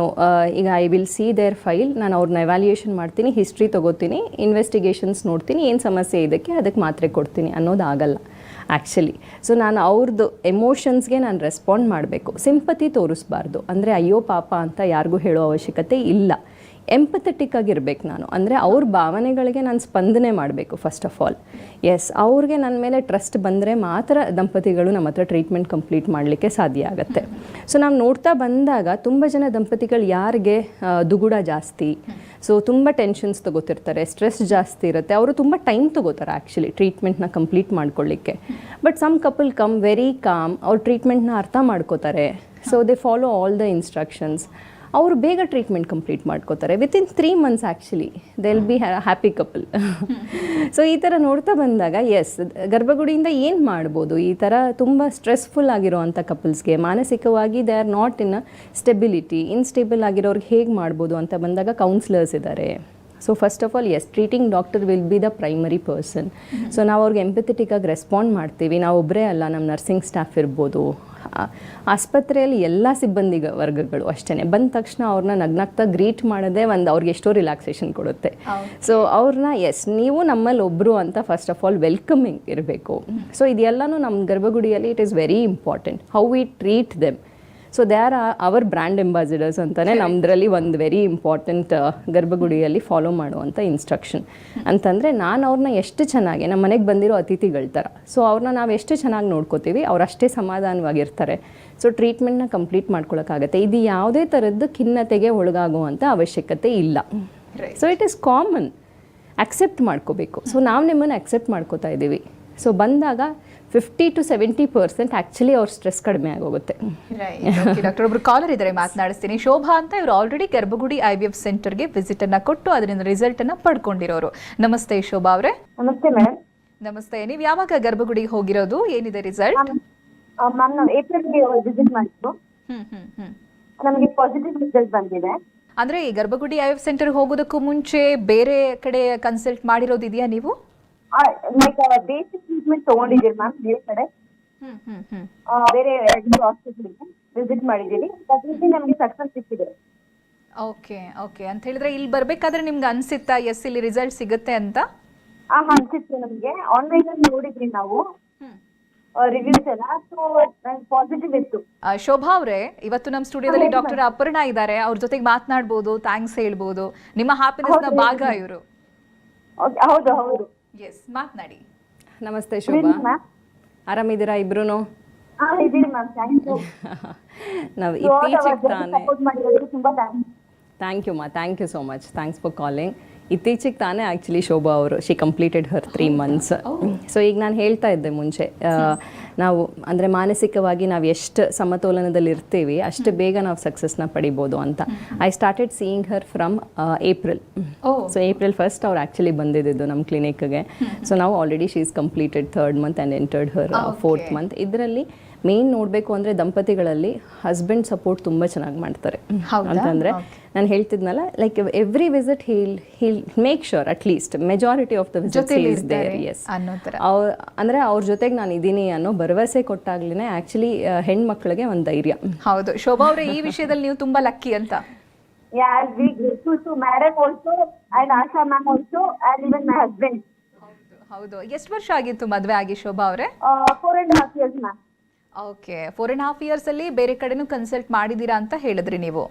ಈಗ I will see their file ನಾನು ಅವ್ರನ್ನ ಎವ್ಯಾಲ್ಯೂಯೇಷನ್ ಮಾಡ್ತೀನಿ ಹಿಸ್ಟ್ರಿ ತೊಗೋತೀನಿ ಇನ್ವೆಸ್ಟಿಗೇಷನ್ಸ್ ನೋಡ್ತೀನಿ, ಏನು ಸಮಸ್ಯೆ ಇದಕ್ಕೆ ಅದಕ್ಕೆ ಮಾತ್ರೆ ಕೊಡ್ತೀನಿ ಅನ್ನೋದಾಗಲ್ಲ ಆ್ಯಕ್ಚುಲಿ ಸೊ ನಾನು ಅವ್ರದ್ದು ಎಮೋಷನ್ಸ್ಗೆ ನಾನು ರೆಸ್ಪಾಂಡ್ ಮಾಡಬೇಕು. ಸಿಂಪತಿ ತೋರಿಸ್ಬಾರ್ದು. ಅಂದರೆ, ಅಯ್ಯೋ ಪಾಪ ಅಂತ ಯಾರಿಗೂ ಹೇಳೋ ಅವಶ್ಯಕತೆ ಇಲ್ಲ. ಎಂಪಥೆಟಿಕ್ ಆಗಿರ್ಬೇಕು ನಾನು. ಅಂದರೆ ಅವ್ರ ಭಾವನೆಗಳಿಗೆ ನಾನು ಸ್ಪಂದನೆ ಮಾಡಬೇಕು ಫಸ್ಟ್ ಆಫ್ ಆಲ್ ಎಸ್ ಅವ್ರಿಗೆ ನನ್ನ ಮೇಲೆ ಟ್ರಸ್ಟ್ ಬಂದರೆ ಮಾತ್ರ ದಂಪತಿಗಳು ನಮ್ಮ ಹತ್ರ ಟ್ರೀಟ್ಮೆಂಟ್ ಕಂಪ್ಲೀಟ್ ಮಾಡಲಿಕ್ಕೆ ಸಾಧ್ಯ ಆಗುತ್ತೆ. ಸೊ ನಾವು ನೋಡ್ತಾ ಬಂದಾಗ ತುಂಬ ಜನ ದಂಪತಿಗಳು ಯಾರಿಗೆ ದುಗುಡ ಜಾಸ್ತಿ. ಸೊ ತುಂಬ ಟೆನ್ಷನ್ಸ್ ತಗೋತಿರ್ತಾರೆ ಸ್ಟ್ರೆಸ್ ಜಾಸ್ತಿ ಇರುತ್ತೆ. ಅವರು ತುಂಬ ಟೈಮ್ ತಗೋತಾರೆ ಆ್ಯಕ್ಚುಲಿ ಟ್ರೀಟ್ಮೆಂಟ್ನ ಕಂಪ್ಲೀಟ್ ಮಾಡ್ಕೊಳ್ಳಿಕ್ಕೆ but some couple come very calm ಅವ್ರು ಟ್ರೀಟ್ಮೆಂಟ್ನ ಅರ್ಥ ಮಾಡ್ಕೋತಾರೆ. So they follow all the instructions ಅವರು ಬೇಗ ಟ್ರೀಟ್ಮೆಂಟ್ ಕಂಪ್ಲೀಟ್ ಮಾಡ್ಕೋತಾರೆ. Within three months actually they'll be happy couple so ಈ ಥರ ನೋಡ್ತಾ ಬಂದಾಗ ಎಸ್ ಗರ್ಭಗುಡಿಯಿಂದ ಏನು ಮಾಡ್ಬೋದು? ಈ ಥರ ತುಂಬ ಸ್ಟ್ರೆಸ್ಫುಲ್ ಆಗಿರೋವಂಥ ಕಪಲ್ಸ್ಗೆ ಮಾನಸಿಕವಾಗಿ they are not in a stability unstable ಆಗಿರೋರ್ಗೆ ಹೇಗೆ ಮಾಡ್ಬೋದು ಅಂತ ಬಂದಾಗ ಕೌನ್ಸ್ಲರ್ಸ್ ಇದ್ದಾರೆ so first of all as treating doctor will be the primary person so ನಾವು ಅವ್ರಿಗೆ ಎಂಪಥೆಟಿಕ್ ಆಗಿ ರೆಸ್ಪಾಂಡ್ ಮಾಡ್ತೀವಿ. ನಾವು ಒಬ್ಬರೇ ಅಲ್ಲ ನಮ್ಮ ನರ್ಸಿಂಗ್ ಸ್ಟಾಫ್ ಇರ್ಬೋದು. ಆಸ್ಪತ್ರೆಯಲ್ಲಿ ಎಲ್ಲ ಸಿಬ್ಬಂದಿ ವರ್ಗಗಳು ಅಷ್ಟೇ ಬಂದ ತಕ್ಷಣ ಅವ್ರನ್ನ ನಗ್ನಗ್ತಾ ಗ್ರೀಟ್ ಮಾಡೋದೇ ಒಂದು ಅವ್ರಿಗೆ ಎಷ್ಟೋ ರಿಲ್ಯಾಕ್ಸೇಷನ್ ಕೊಡುತ್ತೆ. ಸೊ ಅವ್ರನ್ನ ಎಸ್ ನೀವು ನಮ್ಮಲ್ಲಿ ಒಬ್ಬರು ಅಂತ ಫಸ್ಟ್ ಆಫ್ ಆಲ್ ವೆಲ್ಕಮಿಂಗ್ ಇರಬೇಕು. ಸೊ ಇದೆಲ್ಲನೂ ನಮ್ಮ ಗರ್ಭಗುಡಿಯಲ್ಲಿ it is very important how we treat them so they are our brand ambassadors ಅಂತಲೇ ನಮ್ಮದ್ರಲ್ಲಿ ಒಂದು ವೆರಿ ಇಂಪಾರ್ಟೆಂಟ್ ಗರ್ಭಗುಡಿಯಲ್ಲಿ ಫಾಲೋ ಮಾಡುವಂಥ ಇನ್ಸ್ಟ್ರಕ್ಷನ್ ಅಂತಂದರೆ ನಾನು ಅವ್ರನ್ನ ಎಷ್ಟು ಚೆನ್ನಾಗಿ ನಮ್ಮ ಮನೆಗೆ ಬಂದಿರೋ ಅತಿಥಿಗಳ ಥರ ಸೊ ಅವ್ರನ್ನ ನಾವು ಎಷ್ಟು ಚೆನ್ನಾಗಿ ನೋಡ್ಕೋತೀವಿ ಅವ್ರು ಅಷ್ಟೇ ಸಮಾಧಾನವಾಗಿರ್ತಾರೆ. ಸೊ ಟ್ರೀಟ್ಮೆಂಟ್ನ ಕಂಪ್ಲೀಟ್ ಮಾಡ್ಕೊಳ್ಳೋಕ್ಕಾಗತ್ತೆ ಇದು ಯಾವುದೇ ಥರದ್ದು ಖಿನ್ನತೆಗೆ ಒಳಗಾಗುವಂಥ ಅವಶ್ಯಕತೆ ಇಲ್ಲ. So it is common accept ಮಾಡ್ಕೋಬೇಕು. ಸೊ ನಾವು ನಿಮ್ಮನ್ನು ಅಕ್ಸೆಪ್ಟ್ ಮಾಡ್ಕೋತಾ ಇದ್ದೀವಿ ಸೊ ಬಂದಾಗ fifty to seventy percent actually ಅವ್ರ ಸ್ಟ್ರೆಸ್ ಕಡಿಮೆ ಆಗೋಗುತ್ತೆ. ಡಾಕ್ಟರ್ ಒಬ್ರು ಕಾಲರ್ ಇದ್ದಾರೆ ಮಾತನಾಡಿಸ್ತೀನಿ. ಶೋಭಾ ಅಂತ ಇವರು already Garbhagudi I V F ಸೆಂಟರ್ಗೆ ವಿಸಿಟ್ ಅನ್ನ ಕೊಟ್ಟು ಅದರಿಂದ ರಿಸಲ್ಟ್ ಅನ್ನ ಪಡ್ಕೊಂಡಿರೋರು. ನಮಸ್ತೆ ಶೋಭಾ ಅವರೇ. ನಮಸ್ತೆ ಮೇಡಮ್ ನಮಸ್ತೆ. ನೀವು ಯಾವಾಗ ಗರ್ಭಗುಡಿಗೆ ಹೋಗಿರೋದು? ಏನಿದೆ ರಿಸಲ್ಟ್ ಮ್ಯಾಮ್ ನಾವು ಏಪ್ರಿಲ್ಗೆ ವಿಸಿಟ್ ಮಾಡಿದ್ದು ಹ್ಮ್ ಹ್ಮ್ ಹ್ಮ್. ನಮಗೆ ಪಾಸಿಟಿವ್ ರಿಸಲ್ಟ್ ಬಂದಿದೆ. ಅಂದ್ರೆ ಈ ಗರ್ಭಗುಡಿ ಐ ಎಫ್ ಸೆಂಟರ್ ಹೋಗೋದಕ್ಕೂ ಮುಂಚೆ ಬೇರೆ ಕಡೆ ಕನ್ಸಲ್ಟ್ ಮಾಡಿರೋದಿದೆಯಾ ನೀವು? ಲೈಕ್ ಬೇಸಿಕ್ ಟ್ರೀಟ್ಮೆಂಟ್ ತಗೊಂಡಿದ್ದೀರಿ ಮ್ಯಾಮ್ ಬೇರೆ ಕಡೆ. ಬೇರೆ ಹಾಸ್ಪಿಟಲ್ಗೆ ವಿಸಿಟ್ ಮಾಡಿದ್ದೀವಿ ಅದರಲ್ಲಿ ನಮಗೆ ಸಕ್ಸಸ್ ಸಿಕ್ಕಿದೆ. Okay okay. ಅಂತ ಹೇಳಿದ್ರೆ ಇಲ್ಲಿ ಬರ್ಬೇಕಾದ್ರೆ ನಿಮ್ಗೆ ಅನ್ಸಿತ್ತಾ ಎಸ್ ಇಲ್ಲಿ ರಿಸಲ್ಟ್ ಸಿಗುತ್ತೆ ಅಂತ? ಆ ಅನ್ಸಿತ್ತು ನಮಗೆ. ಆನ್ಲೈನ್ ಅಲ್ಲಿ ನೋಡಿದ್ರಿ ನಾವು. ರಿವ್ಯೂಸ್ ಎಲ್ಲ. ಸೊ ಪಾಸಿಟಿವ್ ಇತ್ತು. ಶೋಭಾ ಅವರೇ ಇವತ್ತು ನಮ್ಮ ಸ್ಟುಡಿಯೋದಲ್ಲಿ ಡಾಕ್ಟರ್ ಅಪರ್ಣಾ ಇದ್ದಾರೆ. ಅವ್ರ ಜೊತೆಗೆ ಮಾತನಾಡಬಹುದು ಥ್ಯಾಂಕ್ಸ್ ಹೇಳ್ಬೋದು. ನಿಮ್ಮ ಹ್ಯಾಪಿನೆಸ್ನ ಭಾಗ ಇವರು. ಹೌದು ಹೌದು. ಎಸ್ ಮಾತನಾಡಿ. ನಮಸ್ತೆ ಶೋಭಾ. ಆರಾಮಿದ್ದೀರಾ ಇಬ್ರು ನಾವು ಇತ್ತೀಚೆಗೆ ತಾನೇ thank you ma'am thank you so much thanks for calling ಇತ್ತೀಚೆಗೆ ತಾನೇ ಆ್ಯಕ್ಚುಲಿ ಶೋಭಾ ಅವರು she completed her three months so ಈಗ ನಾನು ಹೇಳ್ತಾ ಇದ್ದೆ ಮುಂಚೆ ನಾವು ಅಂದರೆ ಮಾನಸಿಕವಾಗಿ ನಾವು ಎಷ್ಟು ಸಮತೋಲನದಲ್ಲಿ ಇರ್ತೀವಿ ಅಷ್ಟು ಬೇಗ ನಾವು ಸಕ್ಸಸ್ನ ಪಡಿಬೋದು ಅಂತ. I started seeing her from April so April first ಅವ್ರು ಆ್ಯಕ್ಚುಲಿ ಬಂದಿದ್ದು ನಮ್ಮ ಕ್ಲಿನಿಕ್ಗೆ ಸೊ ನಾವು already she is completed third month and entered her fourth month ಇದರಲ್ಲಿ ಮೇನ್ ನೋಡಬೇಕು ಅಂದರೆ ದಂಪತಿಗಳಲ್ಲಿ ಹಸ್ಬೆಂಡ್ ಸಪೋರ್ಟ್ ತುಂಬ ಚೆನ್ನಾಗಿ ಮಾಡ್ತಾರೆ. ಹೌದಾ? ಅಂತಂದರೆ ನಾನು ಹೇಳ್ತಿದ್ನಲ್ಲ like every visit heal heal make sure at least majority of the visit there yes ಅನ್ನೋ ತರ ಅವ್ರ ಅಂದರೆ ಅವ್ರ ಜೊತೆಗೆ ನಾನು ಇದ್ದೀನಿ ಅನ್ನೋ ಭರವಸೆ ಕೊಟ್ಟಾಗ್ಲೇ ಆ್ಯಕ್ಚುಲಿ ಹೆಣ್ಮಕ್ಳಿಗೆ ಒಂದು ಧೈರ್ಯ. ಹೌದು. ಶೋಭಾ ಅವರೇ ಈ ವಿಷಯದಲ್ಲಿ ನೀವು ತುಂಬಾ ಲಕ್ಕಿ ಅಂತ. Yeah, I'll be grateful to madam also and Asha ma'am also and even my husband. ಹೌದು. ಎಷ್ಟು ವರ್ಷ ಆಗಿತ್ತು ಮದುವೆ ಆಗಿ ಶೋಭಾ ಅವರೇ? Four and half years ma'am. Okay four and half years ಅಲ್ಲಿ ಬೇರೆ ಕಡೆನೂ ಕನ್ಸಲ್ಟ್ ಮಾಡಿದೀರಾ ಅಂತ ಹೇಳಿದ್ರಿ ನೀವು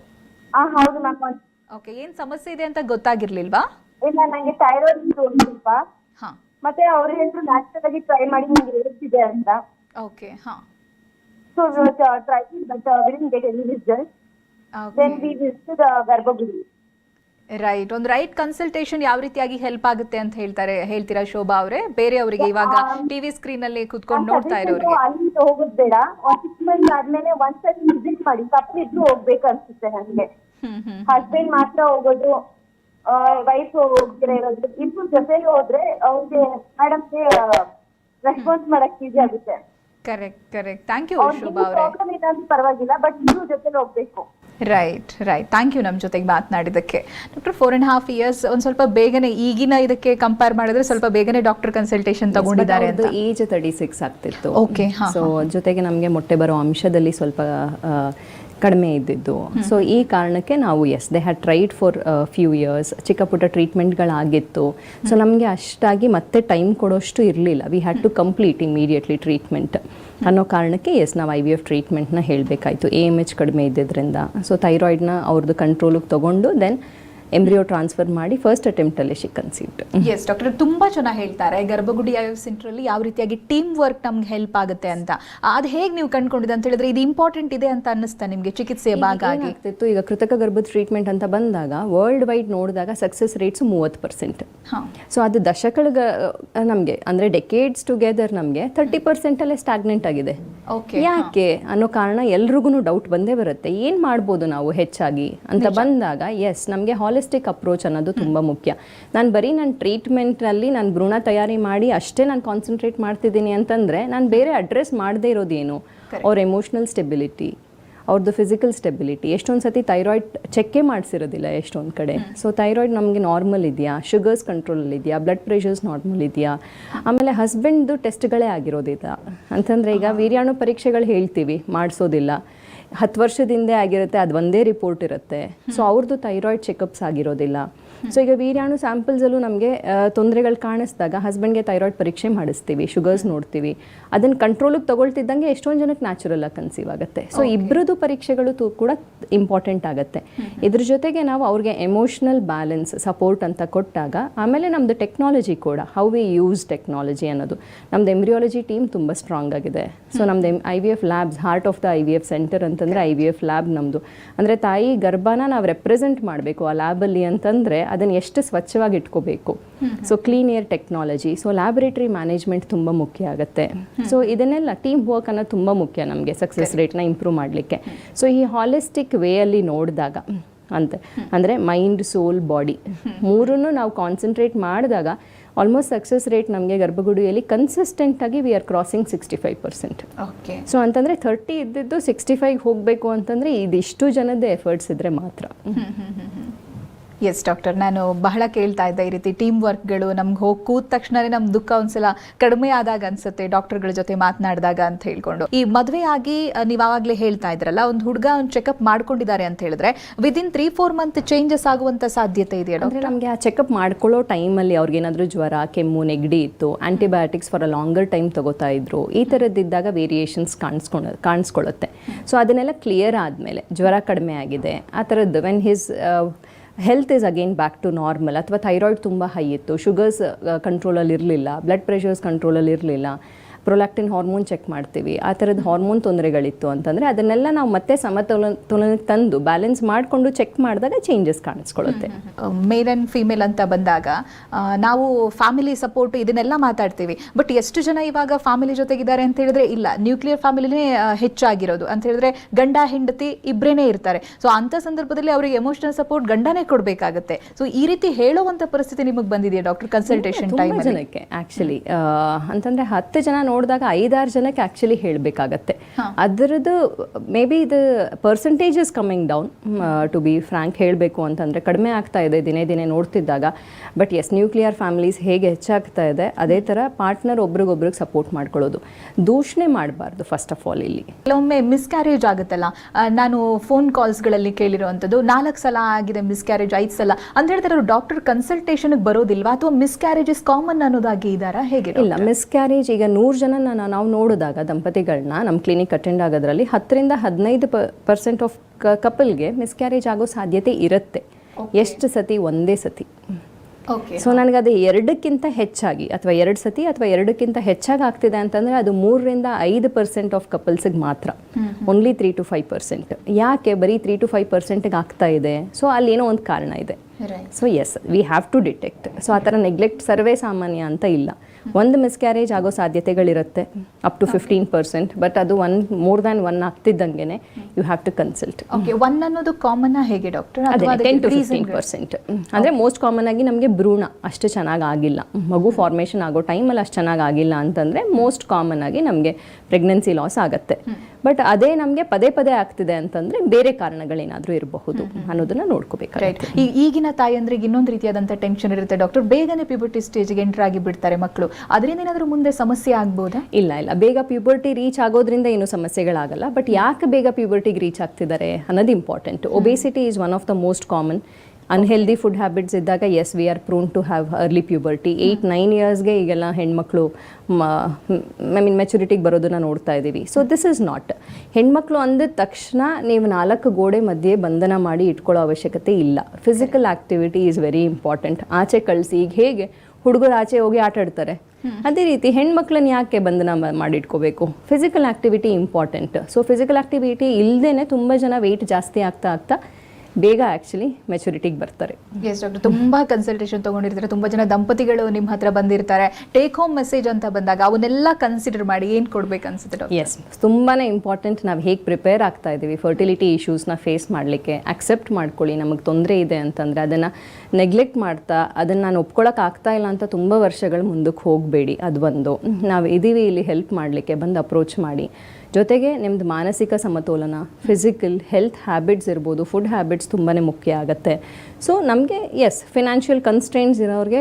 ಆ ಹೌದು ಮ್ಯಾಮ್ ಓಕೆ ಏನ್ ಸಮಸ್ಯೆ ಇದೆ ಅಂತ ಗೊತ್ತಾಗಿರ್ಲಿಲ್ವಾ ಇಲ್ಲ ನಂಗೆ ಥೈರಾಯ್ಡ್ ಇತ್ತು ಒಂದು ಸ್ವಲ್ಪ ಹಾ ಮತ್ತೆ ಅವ್ರು ಹೇಳಿದ್ರು ನ್ಯಾಚುರಲ್ ಆಗಿ ಟ್ರೈ ಮಾಡಿ ನಂಗೆ ಏರ್ತಿದೆ ಅಂತ ಓಕೆ ಹಾ so try but will get any result okay then we visit the Garbhagudi right ಒಂದು ರೈಟ್ ಕನ್ಸಲ್ಟೇಷನ್ ಯಾವ ರೀತಿಯಾಗಿ ಹೆಲ್ಪ್ ಆಗುತ್ತೆ ಅಂತ ಹೇಳ್ತಾರೆ ಹೇಳ್ತೀರಾ ಶೋಭಾ ಅವರೇ? ಬೇರೆಯವರಿಗೆ ಇವಾಗ ಟಿವಿ ಸ್ಕ್ರೀನ್ ಅಲ್ಲಿ ಕುತ್ಕೊಂಡು ನೋಡ್ತಾ ಇರೋರಿಗೆ. ಅಲ್ಲಿ ಹೋಗೋದ್ ಬೇಡ. ಒಂದ್ ಸಿಕ್ಸ್ ಮಂತ್ ಆದ್ಮೇಲೆ ಒಂದ್ಸರಿ ವಿಸಿಟ್ ಮಾಡಿ ಇದ್ರು ಹೋಗ್ಬೇಕು ಅನ್ಸುತ್ತೆ ನನಗೆ. ಹಸ್ಬೆಂಡ್ ಮಾತ್ರ ಹೋಗೋದು ವೈಫ್ ಹೋಗ್ದಿರ ಇರೋದು ಇಬ್ರು ಜೊತೆಗೆ ಹೋದ್ರೆ ಅವ್ರಿಗೆ ಮೇಡಮ್ಗೆ ರೆಸ್ಪಾನ್ಸ್ ಮಾಡಕ್ ಈಸಿ ಆಗುತ್ತೆ. Correct correct thank you Shobha ಅವರೇ. ಪರವಾಗಿಲ್ಲ ಬಟ್ ಇಬ್ರು ಜೊತೆಲಿ ಹೋಗ್ಬೇಕು. ರೈಟ್ ರೈಟ್ ಥ್ಯಾಂಕ್ ಯು ನಮ್ಮ ಜೊತೆಗೆ ಮಾತನಾಡಿದ್ದಕ್ಕೆ. Doctor four and half years ಒಂದು ಸ್ವಲ್ಪ ಬೇಗನೆ ಈಗಿನ ಇದಕ್ಕೆ ಕಂಪೇರ್ ಮಾಡಿದ್ರೆ ಸ್ವಲ್ಪ ಬೇಗನೆ ಡಾಕ್ಟರ್ ಕನ್ಸಲ್ಟೇಷನ್ ತಗೊಂಡಿದ್ದಾರೆ ಅಂತ. ಏಜ್ ತರ್ಟಿ ಸಿಕ್ಸ್ ಆಗ್ತಿತ್ತು ಓಕೆ ಸೊ ಜೊತೆಗೆ ನಮಗೆ ಮೊಟ್ಟೆ ಬರೋ ಅಂಶದಲ್ಲಿ ಸ್ವಲ್ಪ ಕಡಿಮೆ ಇದ್ದಿದ್ದು. ಸೊ ಈ ಕಾರಣಕ್ಕೆ ನಾವು as they had tried for few years ಚಿಕ್ಕ ಪುಟ್ಟ ಟ್ರೀಟ್ಮೆಂಟ್ಗಳಾಗಿತ್ತು ಸೊ ನಮಗೆ ಅಷ್ಟಾಗಿ ಮತ್ತೆ ಟೈಮ್ ಕೊಡೋಷ್ಟು ಇರಲಿಲ್ಲ. We had to complete immediately treatment ಅನ್ನೋ ಕಾರಣಕ್ಕೆ ಎಸ್ ನಾವು ಐ ವಿ ಎಫ್ ಟ್ರೀಟ್ಮೆಂಟ್ನ ಹೇಳಬೇಕಾಯಿತು. ಎ ಎಂ ಎಚ್ ಕಡಿಮೆ ಇದ್ದಿದ್ದರಿಂದ ಸೊ ಥೈರಾಯ್ಡ್ನ ಅವ್ರದ್ದು ಕಂಟ್ರೋಲಿಗೆ ತೊಗೊಂಡು ದೆನ್ ಎಂಬ್ರಿಯೋ ಟ್ರಾನ್ಸ್ಫರ್ ಮಾಡಿ ಫಸ್ಟ್ ಅಟೆಂಪ್ಟಲ್ಲಿ ಶಿ ಕನ್ಸೀವ್ಡ್ ಎಸ್ ಡಾಕ್ಟರ್ ತುಂಬಾ ಚೆನ್ನಾಗಿ ಹೇಳ್ತಾರೆ. ಗರ್ಭಗುಡಿ ಐ ಸೆಂಟ್ರಲ್ಲಿ ಯಾವ ರೀತಿಯಾಗಿ ಟೀಮ್ ವರ್ಕ್ ನಮ್ಗೆ ಹೆಲ್ಪ್ ಆಗುತ್ತೆ ಅಂತ. ಅದು ಹೇಗೆ ನೀವು ಕಂಡುಕೊಂಡಿದೆ ಅಂತ ಹೇಳಿದ್ರೆ ಇದು ಇಂಪಾರ್ಟೆಂಟ್ ಇದೆ ಅಂತ ಅನ್ನಿಸ್ತಾ ನಿಮಗೆ ಚಿಕಿತ್ಸೆಯ ಭಾಗ ಆಗ್ತಿತ್ತು ಈಗ ಕೃತಕ ಗರ್ಭದ ಟ್ರೀಟ್ಮೆಂಟ್ ಅಂತ ಬಂದಾಗ ವರ್ಲ್ಡ್ ವೈಡ್ ನೋಡಿದಾಗ ಸಕ್ಸಸ್ ರೇಟ್ಸ್ ಮೂವತ್ತು ಪರ್ಸೆಂಟ್ ಸೊ ಅದು ದಶಕಗಳ ನಮಗೆ ಅಂದ್ರೆ ಡೆಕೇಡ್ಸ್ ಟುಗೆದರ್ ನಮಗೆ ತರ್ಟಿ ಪರ್ಸೆಂಟಲ್ಲೇ ಸ್ಟಾಗ್ನೆಂಟ್ ಆಗಿದೆ. ಓಕೆ ಯಾಕೆ? ಅನ್ನೋ ಕಾರಣ ಎಲ್ರಿಗೂ ಡೌಟ್ ಬಂದೇ ಬರುತ್ತೆ. ಏನು ಮಾಡ್ಬೋದು ನಾವು ಹೆಚ್ಚಾಗಿ? ಅಂತ ಬಂದಾಗ ಎಸ್ ನಮಗೆ ಹಾಲಿಸ್ಟಿಕ್ ಅಪ್ರೋಚ್ ಅನ್ನೋದು ತುಂಬ ಮುಖ್ಯ. ನಾನು ಬರೀ ನನ್ನ ಟ್ರೀಟ್ಮೆಂಟ್ನಲ್ಲಿ ನಾನು ಭ್ರೂಣ ತಯಾರಿ ಮಾಡಿ ಅಷ್ಟೇ ನಾನು ಕಾನ್ಸಂಟ್ರೇಟ್ ಮಾಡ್ತಿದ್ದೀನಿ ಅಂತಂದರೆ ನಾನು ಬೇರೆ ಅಡ್ರೆಸ್ ಮಾಡದೇ ಇರೋದೇನು? ಅವ್ರ ಎಮೋಷ್ನಲ್ ಸ್ಟೆಬಿಲಿಟಿ ಅವ್ರದ್ದು ಫಿಸಿಕಲ್ ಸ್ಟೆಬಿಲಿಟಿ ಎಷ್ಟೊಂದು ಸತಿ ಥೈರಾಯ್ಡ್ ಚೆಕ್ಕೇ ಮಾಡಿಸಿರೋದಿಲ್ಲ ಎಷ್ಟೊಂದು ಕಡೆ. ಸೊ ಥೈರಾಯ್ಡ್ ನಮಗೆ ನಾರ್ಮಲ್ ಇದೆಯಾ? ಶುಗರ್ಸ್ ಕಂಟ್ರೋಲಲ್ಲಿ ಇದೆಯಾ? ಬ್ಲಡ್ ಪ್ರೆಷರ್ಸ್ ನಾರ್ಮಲ್ ಇದೆಯಾ? ಆಮೇಲೆ ಹಸ್ಬೆಂಡ್ದು ಟೆಸ್ಟ್ಗಳೇ ಆಗಿರೋದಿಲ್ಲ. ಅಂತಂದರೆ ಈಗ ವೀರ್ಯಾಣು ಪರೀಕ್ಷೆಗಳು ಹೇಳ್ತೀವಿ ಮಾಡಿಸೋದಿಲ್ಲ. ಹತ್ತು ವರ್ಷದಿಂದೇ ಆಗಿರುತ್ತೆ ಅದು ಒಂದೇ ರಿಪೋರ್ಟ್ ಇರುತ್ತೆ. ಸೊ ಅವ್ರದ್ದು ಥೈರಾಯ್ಡ್ ಚೆಕಪ್ಸ್ ಆಗಿರೋದಿಲ್ಲ. ಸೊ ಈಗ ವೀರ್ಯಾಣು ಸ್ಯಾಂಪಲ್ಸಲ್ಲೂ ನಮಗೆ ತೊಂದರೆಗಳು ಕಾಣಿಸಿದಾಗ ಹಸ್ಬೆಂಡ್ಗೆ ಥೈರಾಯ್ಡ್ ಪರೀಕ್ಷೆ ಮಾಡಿಸ್ತೀವಿ ಶುಗರ್ಸ್ ನೋಡ್ತೀವಿ. ಅದನ್ನು ಕಂಟ್ರೋಲಿಗೆ ತಗೊಳ್ತಿದ್ದಂಗೆ ಎಷ್ಟೊಂದು ಜನಕ್ಕೆ ನ್ಯಾಚುರಲ್ ಆಗಿ ಕನ್ಸೀವ್ ಆಗುತ್ತೆ ಸೊ ಇಬ್ಬರದ್ದು ಪರೀಕ್ಷೆಗಳು ತು- ಕೂಡ ಇಂಪಾರ್ಟೆಂಟ್ ಆಗುತ್ತೆ. ಇದ್ರ ಜೊತೆಗೆ ನಾವು ಅವ್ರಿಗೆ ಎಮೋಷ್ನಲ್ ಬ್ಯಾಲೆನ್ಸ್ ಸಪೋರ್ಟ್ ಅಂತ ಕೊಟ್ಟಾಗ ಆಮೇಲೆ ನಮ್ಮದು ಟೆಕ್ನಾಲಜಿ ಕೂಡ ಹೌ ವಿ ಯೂಸ್ ಟೆಕ್ನಾಲಜಿ ಅನ್ನೋದು. ನಮ್ದು ಎಂಬ್ರಿಯಾಲಜಿ ಟೀಮ್ ತುಂಬ ಸ್ಟ್ರಾಂಗ್ ಆಗಿದೆ. ಸೊ ನಮ್ದು M I V F labs heart of the I V F center ಅಂತಂದರೆ ಐ ವಿ ಎಫ್ ಲ್ಯಾಬ್ ನಮ್ಮದು ಅಂದರೆ ತಾಯಿ ಗರ್ಭನ ನಾವು ರೆಪ್ರೆಸೆಂಟ್ ಮಾಡಬೇಕು ಆ ಲ್ಯಾಬಲ್ಲಿ ಅಂತಂದರೆ ಅದನ್ನು ಎಷ್ಟು ಸ್ವಚ್ಛವಾಗಿ ಇಟ್ಕೋಬೇಕು. So clean air technology so laboratory management ತುಂಬ ಮುಖ್ಯ ಆಗುತ್ತೆ. ಸೊ ಇದನ್ನೆಲ್ಲ ಟೀಮ್ ವರ್ಕ್ ಅನ್ನೋದು ತುಂಬ ಮುಖ್ಯ ನಮಗೆ ಸಕ್ಸಸ್ ರೇಟ್ನ ಇಂಪ್ರೂವ್ ಮಾಡಲಿಕ್ಕೆ. ಸೊ ಈ ಹಾಲಿಸ್ಟಿಕ್ ವೇಯಲ್ಲಿ ನೋಡಿದಾಗ ಅಂತ. ಅಂದರೆ ಮೈಂಡ್ ಸೋಲ್ ಬಾಡಿ ಮೂರನ್ನು ನಾವು ಕಾನ್ಸಂಟ್ರೇಟ್ ಮಾಡಿದಾಗ ಆಲ್ಮೋಸ್ಟ್ ಸಕ್ಸಸ್ ರೇಟ್ ನಮಗೆ ಗರ್ಭಗುಡಿಯಲ್ಲಿ ಕನ್ಸಿಸ್ಟೆಂಟಾಗಿ we are crossing sixty five percent okay so ಅಂತಂದರೆ ಥರ್ಟಿ ಇದ್ದಿದ್ದು ಸಿಕ್ಸ್ಟಿ ಫೈವ್ ಹೋಗಬೇಕು ಅಂತಂದರೆ ಇದಿಷ್ಟು ಜನದ ಎಫರ್ಟ್ಸ್ ಇದ್ದರೆ ಮಾತ್ರ. ಎಸ್ ಡಾಕ್ಟರ್ ನಾನು ಬಹಳ ಕೇಳ್ತಾ ಇದ್ದೆ ಈ ರೀತಿ ಟೀಮ್ ವರ್ಕ್ಗಳು ನಮ್ಗೆ ಹೋಗಿ ಕೂತ ತಕ್ಷಣನೇ ನಮ್ಮ ದುಃಖ ಒಂದ್ಸಲ ಕಡಿಮೆ ಆದಾಗ ಅನ್ಸುತ್ತೆ ಡಾಕ್ಟರ್ಗಳ ಜೊತೆ ಮಾತನಾಡಿದಾಗ ಅಂತ ಹೇಳ್ಕೊಂಡು. ಈ ಮದುವೆ ಆಗಿ ನೀವು ಆವಾಗಲೇ ಹೇಳ್ತಾ ಇದ್ರಲ್ಲ, ಒಂದು ಹುಡುಗ ಒಂದು ಚೆಕಪ್ ಮಾಡ್ಕೊಂಡಿದ್ದಾರೆ ಅಂತ ಹೇಳಿದ್ರೆ within three four month changes ಆಗುವಂತ ಸಾಧ್ಯತೆ ಇದೆ ಅಂದರೆ ನಮಗೆ ಆ ಚೆಕಪ್ ಮಾಡ್ಕೊಳ್ಳೋ ಟೈಮಲ್ಲಿ ಅವ್ರಿಗೇನಾದರೂ ಜ್ವರ, ಕೆಮ್ಮು, ನೆಗಡಿ ಇತ್ತು antibiotics for a longer time ತಗೋತಾ ಇದ್ರು, ಈ ಥರದ್ದಿದ್ದಾಗ ವೇರಿಯೇಷನ್ಸ್ ಕಾಣಿಸ್ಕೊಂಡು ಕಾಣಿಸ್ಕೊಳ್ಳುತ್ತೆ ಸೊ ಅದನ್ನೆಲ್ಲ ಕ್ಲಿಯರ್ ಆದಮೇಲೆ, ಜ್ವರ ಕಡಿಮೆ ಆಗಿದೆ, ಆ ಥರದ್ದು when his health is again back to normal ಅಥವಾ ಥೈರಾಯ್ಡ್ ತುಂಬ ಹೈ ಇತ್ತು. ಶುಗರ್ಸ್ ಕಂಟ್ರೋಲಲ್ಲಿ ಇರಲಿಲ್ಲ ಬ್ಲಡ್ ಪ್ರೆಷರ್ಸ್ ಕಂಟ್ರೋಲಲ್ಲಿ ಇರಲಿಲ್ಲ ಪ್ರೊಲ್ಯಾಕ್ಟಿನ್ ಹಾರ್ಮೋನ್ ಚೆಕ್ ಮಾಡ್ತೀವಿ. ಆ ಥರದ ಹಾರ್ಮೋನ್ ತೊಂದರೆಗಳಿತ್ತು ಅಂತಂದರೆ ಅದನ್ನೆಲ್ಲ ನಾವು ಮತ್ತೆ ಸಮತೋಲನ ತುಲನಕ್ಕೆ ತಂದು ಬ್ಯಾಲೆನ್ಸ್ ಮಾಡಿಕೊಂಡು ಚೆಕ್ ಮಾಡಿದಾಗ ಚೇಂಜಸ್ ಕಾಣಿಸ್ಕೊಳ್ಳುತ್ತೆ. ಮೇಲ್ ಆ್ಯಂಡ್ ಫೀಮೇಲ್ ಅಂತ ಬಂದಾಗ ನಾವು ಫ್ಯಾಮಿಲಿ ಸಪೋರ್ಟ್ ಇದನ್ನೆಲ್ಲ ಮಾತಾಡ್ತೀವಿ. ಬಟ್ ಎಷ್ಟು ಜನ ಇವಾಗ ಫ್ಯಾಮಿಲಿ ಜೊತೆಗಿದ್ದಾರೆ ಅಂತ ಹೇಳಿದ್ರೆ ಇಲ್ಲ. ನ್ಯೂಕ್ಲಿಯರ್ ಫ್ಯಾಮಿಲಿನೇ ಹೆಚ್ಚಾಗಿರೋದು. ಅಂತ ಹೇಳಿದ್ರೆ ಗಂಡ ಹೆಂಡತಿ ಇಬ್ಬರೇನೇ ಇರ್ತಾರೆ. ಸೊ ಅಂಥ ಸಂದರ್ಭದಲ್ಲಿ ಅವರಿಗೆ ಎಮೋಷನಲ್ ಸಪೋರ್ಟ್ ಗಂಡನೇ ಕೊಡಬೇಕಾಗುತ್ತೆ. ಸೊ ಈ ರೀತಿ ಹೇಳುವಂಥ ಪರಿಸ್ಥಿತಿ ನಿಮಗೆ ಬಂದಿದೆಯಾ ಡಾಕ್ಟರ್? ಕನ್ಸಲ್ಟೇಷನ್ ಟೈಮ್ ಜನಕ್ಕೆ ಆ್ಯಕ್ಚುಲಿ ಅಂತಂದರೆ ಹತ್ತು ಜನ ನೋಡಿದಾಗ ಐದಾರು ಜನಕ್ಕೆ ಆ್ಯಕ್ಚುಲಿ ಹೇಳಬೇಕಾಗತ್ತೆ. ಅದರದ್ದು ಮೇ ಬಿ ಇದು percentage is coming down to be frank ಹೇಳಬೇಕು ಅಂತಂದ್ರೆ ಕಡಿಮೆ ಆಗ್ತಾ ಇದೆ ದಿನೇ ದಿನೇ ನೋಡ್ತಿದ್ದಾಗ. ಬಟ್ ಎಸ್ ನ್ಯೂಕ್ಲಿಯರ್ ಫ್ಯಾಮಿಲೀಸ್ ಹೇಗೆ ಹೆಚ್ಚಾಗ್ತಾ ಇದೆ ಅದೇ ಥರ ಪಾರ್ಟ್ನರ್ ಒಬ್ರಿಗೊಬ್ರಿಗೆ ಸಪೋರ್ಟ್ ಮಾಡ್ಕೊಳ್ಳೋದು. ದೂಷಣೆ ಮಾಡಬಾರ್ದು ಫಸ್ಟ್ ಆಫ್ ಆಲ್ ಇಲ್ಲಿ. ಕೆಲವೊಮ್ಮೆ ಮಿಸ್ಕ್ಯಾರೇಜ್ ಆಗುತ್ತಲ್ಲ ನಾನು ಫೋನ್ ಕಾಲ್ಸ್ಗಳಲ್ಲಿ ಕೇಳಿರುವಂಥದ್ದು ನಾಲ್ಕು ಸಲ ಆಗಿದೆ ಮಿಸ್ಕ್ಯಾರೇಜ್ ಐದು ಸಲ. ಅಂತ ಹೇಳ್ತಾರೆ ಡಾಕ್ಟರ್ ಕನ್ಸಲ್ಟೇಷನ್ಗೆ ಬರೋದಿಲ್ವಾ? ಅಥವಾ ಮಿಸ್ಕ್ಯಾರೇಜ್ ಇಸ್ ಕಾಮನ್ ಅನ್ನೋದಾಗಿ ಇದ್ದಾರಾ? ಹೇಗೆ ಇಲ್ಲ ಮಿಸ್ಕ್ಯಾರೇಜ್ ಈಗ ನೂರು ಜನ ನಾವು ನೋಡಿದಾಗ ದಂಪತಿಗಳನ್ನ ನಮ್ಮ ಕ್ಲಿನಿಕ್ ಅಟೆಂಡ್ ಆಗೋದ್ರಲ್ಲಿ ಹತ್ತರಿಂದ ಹದಿನೈದು ಪರ್ಸೆಂಟ್ ಆಫ್ ಕಪಲ್ಗೆ ಮಿಸ್ಕ್ಯಾರೇಜ್ ಆಗೋ ಸಾಧ್ಯತೆ ಇರುತ್ತೆ. ಎಷ್ಟು ಸತಿ? ಒಂದೇ ಸತಿ. ಸೊ ನನಗೆ ಅದು ಎರಡಕ್ಕಿಂತ ಹೆಚ್ಚಾಗಿ ಅಥವಾ ಎರಡು ಸತಿ ಅಥವಾ ಎರಡಕ್ಕಿಂತ ಹೆಚ್ಚಾಗಿ ಆಗ್ತಿದೆ ಅಂತಂದರೆ ಅದು ಮೂರರಿಂದ ಐದು ಪರ್ಸೆಂಟ್ ಆಫ್ ಕಪಲ್ಸಿಗೆ ಮಾತ್ರ. Only three to five percent ಯಾಕೆ? ಬರೀ ತ್ರೀ ಟು ಫೈವ್ ಪರ್ಸೆಂಟಿಗೆ ಆಗ್ತಾ ಇದೆ. ಸೊ ಅಲ್ಲಿ ಏನೋ ಒಂದು ಕಾರಣ ಇದೆ. So as we have to detect so ಆ ಥರ ನೆಗ್ಲೆಕ್ಟ್ ಸರ್ವೇ ಸಾಮಾನ್ಯ ಅಂತ ಇಲ್ಲ. ಒಂದು ಮಿಸ್ಕ್ಯಾರೇಜ್ ಆಗೋ ಸಾಧ್ಯತೆಗಳಿರುತ್ತೆ up to fifteen percent but ಅದು one more than one ಆಗ್ತಿದ್ದಂಗೆ you have to consult okay one ಅನ್ನೋದು ಕಾಮನ್ ಹೇಗೆ doctor ten to fifteen percent ಅಂದರೆ ಮೋಸ್ಟ್ ಕಾಮನ್ ಆಗಿ ನಮಗೆ ಭ್ರೂಣ ಅಷ್ಟು ಚೆನ್ನಾಗಿ ಆಗಿಲ್ಲ. ಮಗು ಫಾರ್ಮೇಷನ್ ಆಗೋ ಟೈಮಲ್ಲಿ ಅಷ್ಟು ಚೆನ್ನಾಗಿ ಆಗಿಲ್ಲ ಅಂತಂದರೆ ಮೋಸ್ಟ್ ಕಾಮನ್ ಆಗಿ ನಮಗೆ ಪ್ರೆಗ್ನೆನ್ಸಿ ಲಾಸ್ ಆಗುತ್ತೆ. ಬಟ್ ಅದೇ ನಮಗೆ ಪದೇ ಪದೇ ಆಗ್ತಿದೆ ಅಂತಂದರೆ ಬೇರೆ ಕಾರಣಗಳೇನಾದರೂ ಇರಬಹುದು ಅನ್ನೋದನ್ನ ನೋಡ್ಕೋಬೇಕು ನೋಡ್ಕೋಬೇಕಾಗುತ್ತೆ ಈಗಿನ ತಾಯಂದ್ರಿಗೆ ಇನ್ನೊಂದು ರೀತಿಯಾದಂಥ ಟೆನ್ಷನ್ ಇರುತ್ತೆ ಡಾಕ್ಟರ್ ಬೇಗನೆ ಪ್ಯೂಬರ್ಟಿ ಸ್ಟೇಜ್ಗೆ ಎಂಟರ್ ಆಗಿ ಬಿಡ್ತಾರೆ ಮಕ್ಕಳು ಅದರಿಂದ ಏನಾದರೂ ಮುಂದೆ ಸಮಸ್ಯೆ ಆಗ್ಬೋದಾ? ಇಲ್ಲ ಇಲ್ಲ. ಬೇಗ ಪ್ಯೂಬರ್ಟಿ ರೀಚ್ ಆಗೋದ್ರಿಂದ ಏನು ಸಮಸ್ಯೆಗಳಾಗಲ್ಲ. ಬಟ್ ಯಾಕೆ ಬೇಗ ಪ್ಯೂಬರ್ಟಿಗೆ ರೀಚ್ ಆಗ್ತಿದ್ದಾರೆ ಅನ್ನೋದು important obesity is one of the most common unhealthy food habits ಇದ್ದಾಗ as we are prone to have early puberty eight nine ಇಯರ್ಸ್ಗೆ ಈಗೆಲ್ಲ ಹೆಣ್ಮಕ್ಳು ಐ ಮೀನ್ ಮೆಚುರಿಟಿಗೆ ಬರೋದನ್ನ ನೋಡ್ತಾ ಇದ್ದೀವಿ ಸೊ ದಿಸ್ ಇಸ್ ನಾಟ್ ಹೆಣ್ಮಕ್ಳು ಅಂದ ತಕ್ಷಣ ನೀವು ನಾಲ್ಕು ಗೋಡೆ ಮಧ್ಯೆ ಬಂಧನ ಮಾಡಿ ಇಟ್ಕೊಳ್ಳೋ ಅವಶ್ಯಕತೆ ಇಲ್ಲ. Physical activity is very important ಆಚೆ ಕಳಿಸಿ ಈಗ ಹೇಗೆ ಹುಡುಗರು ಆಚೆ ಹೋಗಿ ಆಟ ಆಡ್ತಾರೆ? ಅದೇ ರೀತಿ ಹೆಣ್ಮಕ್ಳನ್ನ ಯಾಕೆ ಬಂಧನ ಮಾಡಿ ಮಾಡಿಟ್ಕೋಬೇಕು? Physical activity important so physical activity ಇಲ್ಲದೇ ತುಂಬ ಜನ ವೆಯ್ಟ್ ಜಾಸ್ತಿ ಆಗ್ತಾ ಆಗ್ತಾ ಬೇಗ ಆ್ಯಕ್ಚುಲಿ ಮೆಚುರಿಟಿಗೆ ಬರ್ತಾರೆ. ಎಸ್ ಡಾಕ್ಟರ್ ತುಂಬಾ ಕನ್ಸಲ್ಟೇಷನ್ ತಗೊಂಡಿರ್ತಾರೆ. ತುಂಬಾ ಜನ ದಂಪತಿಗಳು ನಿಮ್ಮ ಹತ್ರ ಬಂದಿರ್ತಾರೆ. ಟೇಕ್ ಹೋಮ್ ಮೆಸೇಜ್ ಅಂತ ಬಂದಾಗ ಅವನ್ನೆಲ್ಲ ಕನ್ಸಿಡರ್ ಮಾಡಿ ಏನ್ ಕೊಡ್ಬೇಕು ಅನ್ಸುತ್ತೆ ಎಸ್ ತುಂಬಾ ಇಂಪಾರ್ಟೆಂಟ್ ನಾವು ಹೇಗೆ ಪ್ರಿಪೇರ್ ಆಗ್ತಾ ಇದ್ದೀವಿ ಫರ್ಟಿಲಿಟಿ ಇಶ್ಯೂಸ್ನ ಫೇಸ್ ಮಾಡಲಿಕ್ಕೆ. ಅಕ್ಸೆಪ್ಟ್ ಮಾಡ್ಕೊಳ್ಳಿ. ನಮಗೆ ತೊಂದರೆ ಇದೆ ಅಂತಂದರೆ ಅದನ್ನು ನೆಗ್ಲೆಕ್ಟ್ ಮಾಡ್ತಾ ಅದನ್ನು ನಾನು ಒಪ್ಕೊಳಕ್ಕೆ ಆಗ್ತಾ ಇಲ್ಲ ಅಂತ ತುಂಬ ವರ್ಷಗಳು ಮುಂದಕ್ಕೆ ಹೋಗಬೇಡಿ. ಅದು ಒಂದು. ನಾವು ಇದ್ದೀವಿ ಇಲ್ಲಿ ಹೆಲ್ಪ್ ಮಾಡಲಿಕ್ಕೆ. ಬಂದು ಅಪ್ರೋಚ್ ಮಾಡಿ. ಜೊತೆಗೆ ನಿಮ್ಮದು ಮಾನಸಿಕ ಸಮತೋಲನ ಫಿಸಿಕಲ್ ಹೆಲ್ತ್ ಹ್ಯಾಬಿಟ್ಸ್ ಇರ್ಬೋದು ಫುಡ್ ಹ್ಯಾಬಿಟ್ಸ್ ತುಂಬಾ ಮುಖ್ಯ ಆಗುತ್ತೆ. ಸೊ ನಮಗೆ ಎಸ್ ಫಿನಾನ್ಷಿಯಲ್ ಕನ್ಸ್ಟೆಂಟ್ಸ್ ಇರೋರಿಗೆ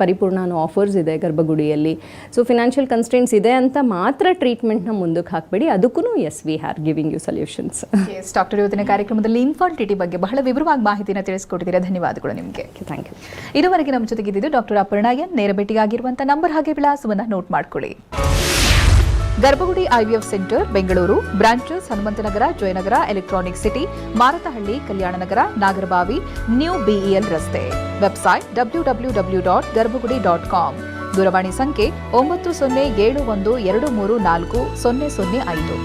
ಪರಿಪೂರ್ಣ ಆಫರ್ಸ್ ಇದೆ ಗರ್ಭಗುಡಿಯಲ್ಲಿ. ಸೊ ಫಿನಾನ್ಷಿಯಲ್ ಕನ್ಸ್ಟೆಂಟ್ಸ್ ಇದೆ ಅಂತ ಮಾತ್ರ ಟ್ರೀಟ್ಮೆಂಟ್ನ ಮುಂದಕ್ಕೆ ಹಾಕಬೇಡಿ. ಅದಕ್ಕೂ as we are giving you solutions as doctor ಇವತ್ತಿನ ಕಾರ್ಯಕ್ರಮದಲ್ಲಿ ಇನ್ಫಾರ್ಟಿಟಿ ಬಗ್ಗೆ ಬಹಳ ವಿವರವಾಗಿ ಮಾಹಿತಿನ ತಿಳಿಸ್ಕೊಟ್ಟಿದ್ದೀರಾ. ಧನ್ಯವಾದಗಳು ನಿಮಗೆ. ಥ್ಯಾಂಕ್ ಯು ಇದುವರೆಗೆ ನಮ್ಮ ಜೊತೆಗಿದ್ದು ಡಾಕ್ಟರ್ ಅಪರ್ಣಾ ಎನ್. ನೇರ ಭೇಟಿಯಾಗಿರುವಂಥ ನಂಬರ್ ಹಾಗೆ ವಿಳಾಸವನ್ನು ನೋಟ್ ಮಾಡ್ಕೊಳ್ಳಿ. Garbhagudi IVF center, Bengaluru, branches Hanumanthanagar, Jayanagar, electronic city, Marathahalli, Kalyan Nagar, Nagarbhavi, new BEL ರಸ್ತೆ. Website W W W dot Garbhagudi dot com ದೂರವಾಣಿ ಸಂಖ್ಯೆ ಒಂಬತ್ತು ಸೊನ್ನೆ ಏಳು ಒಂದು ಎರಡು ಮೂರು ನಾಲ್ಕು ಸೊನ್ನೆ ಸೊನ್ನೆ ಐದು.